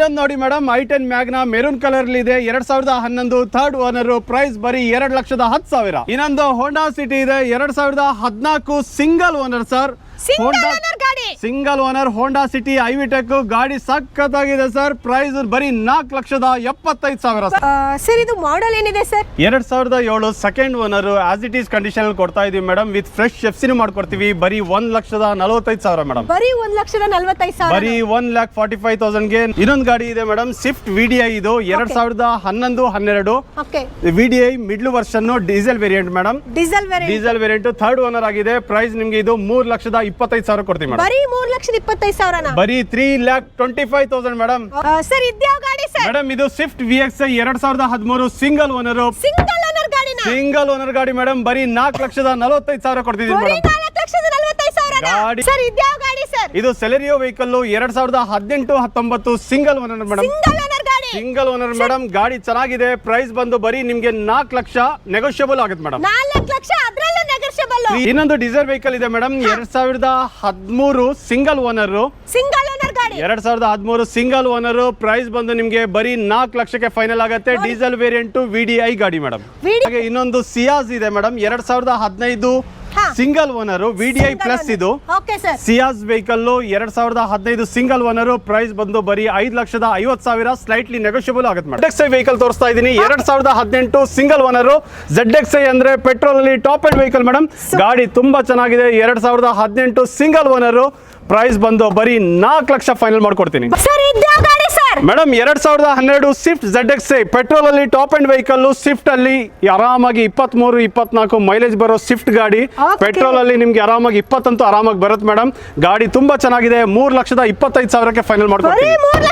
ಇದನ್ನ ನೋಡಿ madam, I ten Magna maroon colour ಇದೆ. ಎರಡ್ ಸಾವಿರದ ಹನ್ನೊಂದು ಥರ್ಡ್ ಓನರ್ ಪ್ರೈಸ್ ಬರೀ ಎರಡ್ ಲಕ್ಷದ ಹತ್ತು ಸಾವಿರ. ಇನ್ನೊಂದು ಹೋಂಡಾ ಸಿಟಿ ಇದೆ. ಎರಡ್ ಸಾವಿರದ ಹದಿನಾಲ್ಕು single owner sir. Single owner ಗಾಡಿ. Single owner Honda City i VTEC ಗಾಡಿ ಸಖತ್ತಾಗಿದೆ ಸರ್. ಪ್ರೈಸ್ ಬರೀ ನಾಲ್ಕು ಲಕ್ಷದ ಎಪ್ಪತ್ತೈದು ಸಾವಿರ ಸರ್. ಇದು ಮಾಡೆಲ್ ಏನಿದೆ ಸರ್ ಎರಡ್ ಸಾವಿರದ ಏಳು second owner as it is condition ಕೊಡ್ತಾ ಇದೀವಿ ಮೇಡಮ್ ವಿತ್ ಫ್ರೆಶ್ ಎಫ್ಸಿನೂ ಮಾಡ್ಕೊಡ್ತೀವಿ ಬರೀ ಒಂದ್ ಲಕ್ಷದ ನಲವತ್ತೈದು ಸಾವಿರ ಮೇಡಮ್ ಬರೀ ಒಂದ್ ಲಕ್ಷದ ನಲವತ್ತೈದು ಸಾವಿರ. ಬರೀ ಒನ್ ಲ್ಯಾಕ್ ಫಾರ್ಟಿ ಫೈವ್ ತೌಸಂಡ್ಗೆ ಇನ್ನೊಂದು ಗಾಡಿ ಇದೆ ಮೇಡಮ್ ಸ್ವಿಫ್ಟ್ ವಿಡಿಐ ಇದು ಎರಡ್ ಸಾವಿರದ ಹನ್ನೊಂದು ಹನ್ನೆರಡು. Okay V D I middle version diesel variant madam diesel variant diesel variant third owner ಆಗಿದೆ. ಪ್ರೈಸ್ ನಿಮ್ಗೆ ಇದು ಮೂರ್ ಲಕ್ಷದ ಇಪ್ಪತ್ತೈದು ಸಾವಿರ ಕೊಡ್ತೀವಿ ಮೇಡಮ್ ಬರೀ ಮೂರ್ ಲಕ್ಷದ ಇಪ್ಪತ್ತೈದು ಸಾವಿರನ? ಬರೀ three lakh twenty five thousand madam sir ಇದ್ಯಾವ ಗಾಡಿ ಸರ್? ಮೇಡಮ್ ಇದು ಸ್ವಿಫ್ಟ್ ವಿ ಎಕ್ಸ್ ಐ ಎರಡ್ ಸಾವಿರದ ಹದಿಮೂರು ಸಿಂಗಲ್ ಓನರ್ ಸಿಂಗಲ್ ಓನರ್ ಗಾಡಿನ? ಸಿಂಗಲ್ ಓನರ್ ಗಾಡಿ ಮೇಡಮ್ ಬರೀ ನಾಲ್ಕು ಲಕ್ಷದ ನಲವತ್ತೈದು ಸಾವಿರ ಕೊಡ್ತಿದ್ದೀವಿ ಬರೀ ಮೇಡಮ್ ನಾಲ್ಕು ಲಕ್ಷದ ನಲ್ವತ್ತೈದು ಸಾವಿರ ಗಾಡಿ- ಸರ್ ಇದ್ಯಾವ ಗಾಡಿ ಸರ್? ಇದು ಸೆಲೆರಿಯೋ ವೆಹಿಕಲ್ ಎರಡ್ ಸಾವಿರದ ಹದಿನೆಂಟು ಹತ್ತೊಂಬತ್ತು single owner madam single owner ಗಾಡಿ. ಸಿಂಗಲ್ ಓನರ್ ಮೇಡಮ್ ಗಾಡಿ ಚೆನ್ನಾಗಿದೆ ಪ್ರೈಸ್ ಬಂದು ಬರೀ ನಿಮ್ಗೆ ನಾಲ್ಕು ಲಕ್ಷ ನೆಗೋಷಿಯಬಲ್ ಆಗುತ್ತೆ ಮೇಡಮ್ ನಾಲ್ಕು ಲಕ್ಷ ಇನ್ನೊಂದು ಡೀಸೆಲ್ ವೆಹಿಕಲ್ ಇದೆ ಮೇಡಮ್ ಎರಡ್ ಸಾವಿರದ ಹದಿಮೂರು ಸಿಂಗಲ್ ಓನರ್ ಸಿಂಗಲ್ ಓನರ್ ಗಾಡಿ. ಎರಡ್ ಸಾವಿರದ ಹದಿಮೂರು ಸಿಂಗಲ್ ಓನರ್ ಪ್ರೈಸ್ ಬಂದು ನಿಮ್ಗೆ ಬರೀ ನಾಲ್ಕು ಲಕ್ಷಕ್ಕೆ ಫೈನಲ್ ಆಗುತ್ತೆ. Diesel variant V D I ಗಾಡಿ ಮೇಡಮ್ ಹಾಗೆ ಇನ್ನೊಂದು ಸಿಯಾಸ್ ಇದೆ ಮೇಡಮ್ ಎರಡ್ ಸಾವಿರದ ಹದಿನೈದು. ಸಿಂಗಲ್ ಓನರ್ ವಿಡಿಐ ಪ್ಲಸ್ ಇದು. ಸಿಯಾಸ್ ವೆಹಿಕಲ್ ಎರಡ್ ಸಾವಿರದ ಹದಿನೈದು ಸಿಂಗಲ್ ಓನರ್ ಪ್ರೈಸ್ ಬಂದು ಬರೀ ಐದು ಲಕ್ಷದ ಐವತ್ ಸಾವಿರ ಸ್ಲೈಟ್ಲಿ ನೆಗೋಷಿಯಬಲ್ ಆಗುತ್ತೆ ಮೇಡಮ್ ಎಕ್ಸ್ ಐ ವೆಹಿಕಲ್ ತೋರಿಸ್ತಾ ಇದ್ದೀನಿ. ಎರಡ್ ಸಾವಿರದ ಹದಿನೆಂಟು single owner Z X I ಅಂದ್ರೆ ಪೆಟ್ರೋಲ್ ಅಲ್ಲಿ ಟಾಪ್ ಎಂಡ್ ವೆಹಿಕಲ್ ಮೇಡಮ್ ಗಾಡಿ ತುಂಬಾ ಚೆನ್ನಾಗಿದೆ. ಎರಡ್ ಸಾವಿರದ ಹದಿನೆಂಟು ಸಿಂಗಲ್ ಓನರ್ ಪ್ರೈಸ್ ಬಂದು ಬರೀ ನಾಲ್ಕು ಲಕ್ಷ ಫೈನಲ್ ಮಾಡ್ಕೊಡ್ತೀನಿ. ಸರ್. ಮೇಡಮ್ ಎರಡ್ ಸಾವಿರದ ಹನ್ನೆರಡು ಸ್ವಿಫ್ಟ್ ಜೆಡ್ ಎಕ್ಸ್ ಪೆಟ್ರೋಲ್ ಅಲ್ಲಿ ಟಾಪ್ ಅಂಡ್ ವೆಹಿಕಲ್ ಸ್ವಿಫ್ಟ್ ಅಲ್ಲಿ ಆರಾಮಾಗಿ ಇಪ್ಪತ್ಮೂರು ಇಪ್ಪತ್ನಾಲ್ಕು ಮೈಲೇಜ್ ಬರೋ ಸ್ವಿಫ್ಟ್ ಗಾಡಿ. ಪೆಟ್ರೋಲ್ ಅಲ್ಲಿ ನಿಮ್ಗೆ ಆರಾಮಾಗಿ ಇಪ್ಪತ್ತಂತೂ ಆರಾಮಾಗಿ ಬರುತ್ತೆ ಮೇಡಮ್. ಗಾಡಿ ತುಂಬಾ ಚೆನ್ನಾಗಿದೆ. ಮೂರ್ ಲಕ್ಷದ ಇಪ್ಪತ್ತೈದು ಸಾವಿರಕ್ಕೆ ಫೈನಲ್ ಮಾಡ್ತಾರೆ ಮೂರ್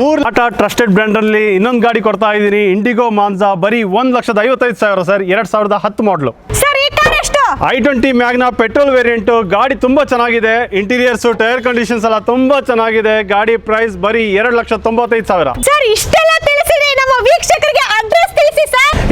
ಮೂರು ಟಾಟಾ ಟ್ರಸ್ಟೆಡ್ ಬ್ರ್ಯಾಂಡ್ ಅಲ್ಲಿ ಇನ್ನೊಂದು ಗಾಡಿ ಕೊಡ್ತಾ ಇದ್ದೀನಿ. ಇಂಡಿಗೋ ಮಾನ್ಸಾ ಬರೀ ಒಂದ್ ಲಕ್ಷದ ಐವತ್ತೈದು ಸಾವಿರ ಸರ್. ಎರಡ್ ಸಾವಿರದ ಹತ್ತು model I twenty Magna petrol variant. ಗಾಡಿ ತುಂಬಾ ಚೆನ್ನಾಗಿದೆ. ಇಂಟೀರಿಯರ್ಸ್ ಟೈರ್ ಕಂಡೀಷನ್ಸ್ ಎಲ್ಲ ತುಂಬಾ ಚೆನ್ನಾಗಿದೆ. ಗಾಡಿ ಪ್ರೈಸ್ ಬರೀ ಎರಡು ಲಕ್ಷ ತೊಂಬತ್ತೈದು ಸಾವಿರ. ಸರ್, ಇಷ್ಟೆಲ್ಲ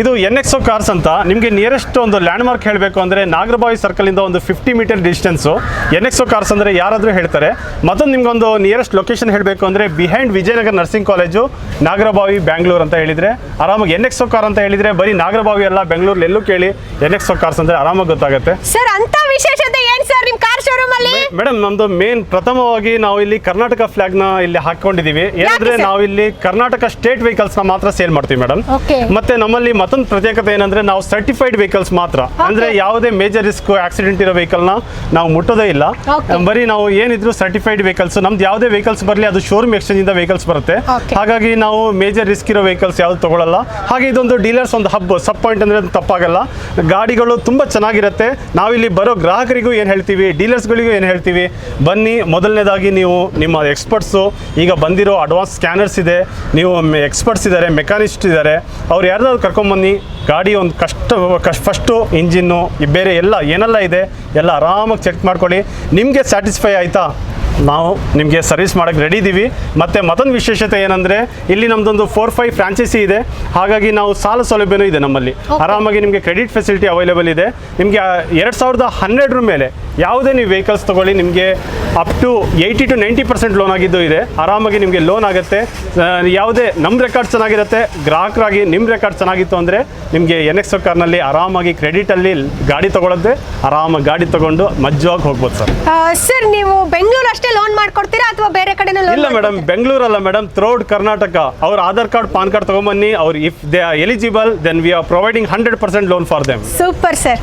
ಇದು ಎನ್ ಎಕ್ಸೋ ಕಾರ್ಸ್ ಅಂತ. ನಿಮಗೆ ನಿಯರೆಸ್ಟ್ ಒಂದು ಲ್ಯಾಂಡ್ ಮಾರ್ಕ್ ಹೇಳಬೇಕು ಅಂದರೆ ನಾಗರಬಾವಿ ಸರ್ಕಲ್ ಇಂದ ಒಂದು fifty metre distance N Exo cars ಅಂದರೆ ಯಾರಾದರೂ ಹೇಳ್ತಾರೆ. ಮತ್ತೊಂದು ನಿಮ್ಗೊಂದು ನಿಯರೆಸ್ಟ್ ಲೊಕೇಶನ್ ಹೇಳಬೇಕು ಅಂದರೆ behind Vijayanagar nursing college Nagarbhavi, Bangalore ಅಂತ ಹೇಳಿದರೆ. ಆರಾಮಾಗಿ ಎನ್ ಎಕ್ಸೋ ಕಾರ್ ಅಂತ ಹೇಳಿದರೆ ಬರೀ ನಾಗರಬಾವಿ ಅಲ್ಲ ಬೆಂಗಳೂರಲ್ಲಿ ಎಲ್ಲೂ ಕೇಳಿ ಎನ್ ಎಕ್ಸೋ ಕಾರ್ಸ್ ಅಂದರೆ ಆರಾಮಾಗಿ ಗೊತ್ತಾಗುತ್ತೆ. ಸರ್ ಅಂತ ವಿಶೇಷತೆ ಏನ್ ಸರ್ ನಿಮ್ ಕಾರ್ ಶೋರೂಮ್ ಅಲ್ಲಿ? ಮೇಡಮ್ ನಮ್ದು ಮೇನ್ ಪ್ರಥಮವಾಗಿ ನಾವು ಇಲ್ಲಿ ಕರ್ನಾಟಕ ಫ್ಲಾಗ್ನ ಇಲ್ಲಿ ಹಾಕೊಂಡಿದೀವಿ ಏನಂದ್ರೆ sir? ನಾವು ಇಲ್ಲಿ ಕರ್ನಾಟಕ ಸ್ಟೇಟ್ ವೆಹಿಕಲ್ಸ್ನ ಮಾತ್ರ ಸೇಲ್ ಮಾಡ್ತೀವಿ ಮೇಡಮ್. Okay. ಮತ್ತೆ ನಮ್ಮಲ್ಲಿ ಮತ್ತೊಂದು ಪ್ರತ್ಯೇಕತೆ ಏನಂದ್ರೆ ನಾವು ಸರ್ಟಿಫೈಡ್ ವೆಹಿಕಲ್ಸ್ ಮಾತ್ರ. ಅಂದ್ರೆ ಯಾವುದೇ ಮೇಜರ್ ರಿಸ್ಕ್ ಆಕ್ಸಿಡೆಂಟ್ ಇರೋ ವೆಹಿಕಲ್ನ ನಾವು ಮುಟ್ಟೋದೇ ಇಲ್ಲ. Okay. ಬರೀ ನಾವು ಏನಿದ್ರು ಸರ್ಟಿಫೈಡ್ ವೆಹಿಕಲ್ಸ್ ನಮ್ದು ಯಾವುದೇ ವೆಹಿಕಲ್ಸ್ ಬರಲಿ ಅದು ಶೋರೂಮ್ ಎಕ್ಸ್ಚೇಂಜ್ ಇಂದ ವೆಹಿಕಲ್ಸ್ ಬರುತ್ತೆ. Okay. ಹಾಗಾಗಿ ನಾವು ಮೇಜರ್ ರಿಸ್ಕ್ ಇರೋ ವೆಹಿಕಲ್ಸ್ ಯಾವ್ದು ತಗೊಳ್ಳಲ್ಲ ಹಾಗೆ ಇದೊಂದು ಡೀಲರ್ಸ್ ಒಂದು ಹಬ್ ಸಬ್ ಪಾಯಿಂಟ್ ಅಂದ್ರೆ ಅದು ತಪ್ಪಾಗಲ್ಲ. ಗಾಡಿಗಳು ತುಂಬಾ ಚೆನ್ನಾಗಿರುತ್ತೆ. ನಾವಿಲ್ಲಿ ಬರೋ ಗ್ರಾಹಕರಿಗೂ ಏನು ಹೇಳ್ತೀವಿ, ಡೀಲರ್ಸ್ಗಳಿಗೂ ಏನು ಹೇಳ್ತೀವಿ, ಬನ್ನಿ, ಮೊದಲನೇದಾಗಿ ನೀವು ನಿಮ್ಮ ಎಕ್ಸ್ಪರ್ಟ್ಸು ಈಗ ಬಂದಿರೋ ಅಡ್ವಾನ್ಸ್ ಸ್ಕ್ಯಾನರ್ಸ್ ಇದೆ, ನೀವು ಎಕ್ಸ್ಪರ್ಟ್ಸ್ ಇದ್ದಾರೆ ಮೆಕ್ಯಾನಿಸ್ಟ್ ಇದ್ದಾರೆ ಅವ್ರು ಯಾರ್ದಾದ್ರು ಕರ್ಕೊಂಬನ್ನಿ ಗಾಡಿ ಒಂದು ಕಷ್ಟ ಕಷ್ಟ ಫಸ್ಟು ಇಂಜಿನ್ನು ಬೇರೆ ಎಲ್ಲ, ಏನೆಲ್ಲ ಇದೆ, ಎಲ್ಲ ಆರಾಮಾಗಿ ಚೆಕ್ ಮಾಡ್ಕೊಳ್ಳಿ, ನಿಮಗೆ ಸ್ಯಾಟಿಸ್ಫೈ ಆಯಿತಾ? ನಾವು ನಿಮಗೆ ಸರ್ವಿಸ್ ಮಾಡೋಕ್ಕೆ ರೆಡಿ ಇದ್ದೀವಿ ಮತ್ತು ಮತ್ತೊಂದು ವಿಶೇಷತೆ ಏನಂದರೆ ಇಲ್ಲಿ ನಮ್ಮದೊಂದು ಫೋರ್ ಫೈವ್ ಫ್ರಾಂಚೈಸಿ ಇದೆ. ಹಾಗಾಗಿ ನಾವು ಸಾಲ ಸೌಲಭ್ಯನೂ ಇದೆ ನಮ್ಮಲ್ಲಿ. ಆರಾಮಾಗಿ ನಿಮಗೆ ಕ್ರೆಡಿಟ್ ಫೆಸಿಲಿಟಿ ಅವೈಲೇಬಲ್ ಇದೆ. ನಿಮಗೆ ಎರಡು ಸಾವಿರದ ಹನ್ನೆರಡರ ಮೇಲೆ ಯಾವುದೇ ನೀವು ವೆಹಿಕಲ್ಸ್ ತೊಗೊಳ್ಳಿ ನಿಮಗೆ up to eighty to ninety percent loan ಆಗಿದ್ದು ಇದೆ. ಆರಾಮಾಗಿ ನಿಮಗೆ ಲೋನ್ ಆಗುತ್ತೆ. ಯಾವುದೇ ನಮ್ಮ ರೆಕಾರ್ಡ್ ಚೆನ್ನಾಗಿರುತ್ತೆ. ಗ್ರಾಹಕರಾಗಿ ನಿಮ್ಮ ರೆಕಾರ್ಡ್ ಚೆನ್ನಾಗಿತ್ತು ಅಂದರೆ ನಿಮಗೆ ಎನ್ ಎಕ್ಸ್ ಕಾರ್ನಲ್ಲಿ ಆರಾಮಾಗಿ ಕ್ರೆಡಿಟಲ್ಲಿ ಗಾಡಿ ತೊಗೊಳತ್ತೆ ಆರಾಮಾಗಿ ಗಾಡಿ ತೊಗೊಂಡು ಮಜ್ಜವಾಗಿ ಹೋಗ್ಬೋದು ಸರ್. ಸರ್ ನೀವು ಬೆಂಗಳೂರು ಅಷ್ಟೇ ಲೋನ್ ಮಾಡ್ಕೊಡ್ತೀರಾ ಅಥವಾ ಬೇರೆ ಕಡೆನೂ ಇಲ್ಲ ಮೇಡಮ್ ಬೆಂಗಳೂರಲ್ಲ ಮೇಡಮ್ ಥ್ರೋಡ್ ಕರ್ನಾಟಕ ಅವ್ರ ಆಧಾರ್ ಕಾರ್ಡ್ ಪಾನ್ ಕಾರ್ಡ್ ತಗೊಂಬನ್ನಿ. ಅವ್ರು if they are eligible then we are providing hundred percent loan for them super sir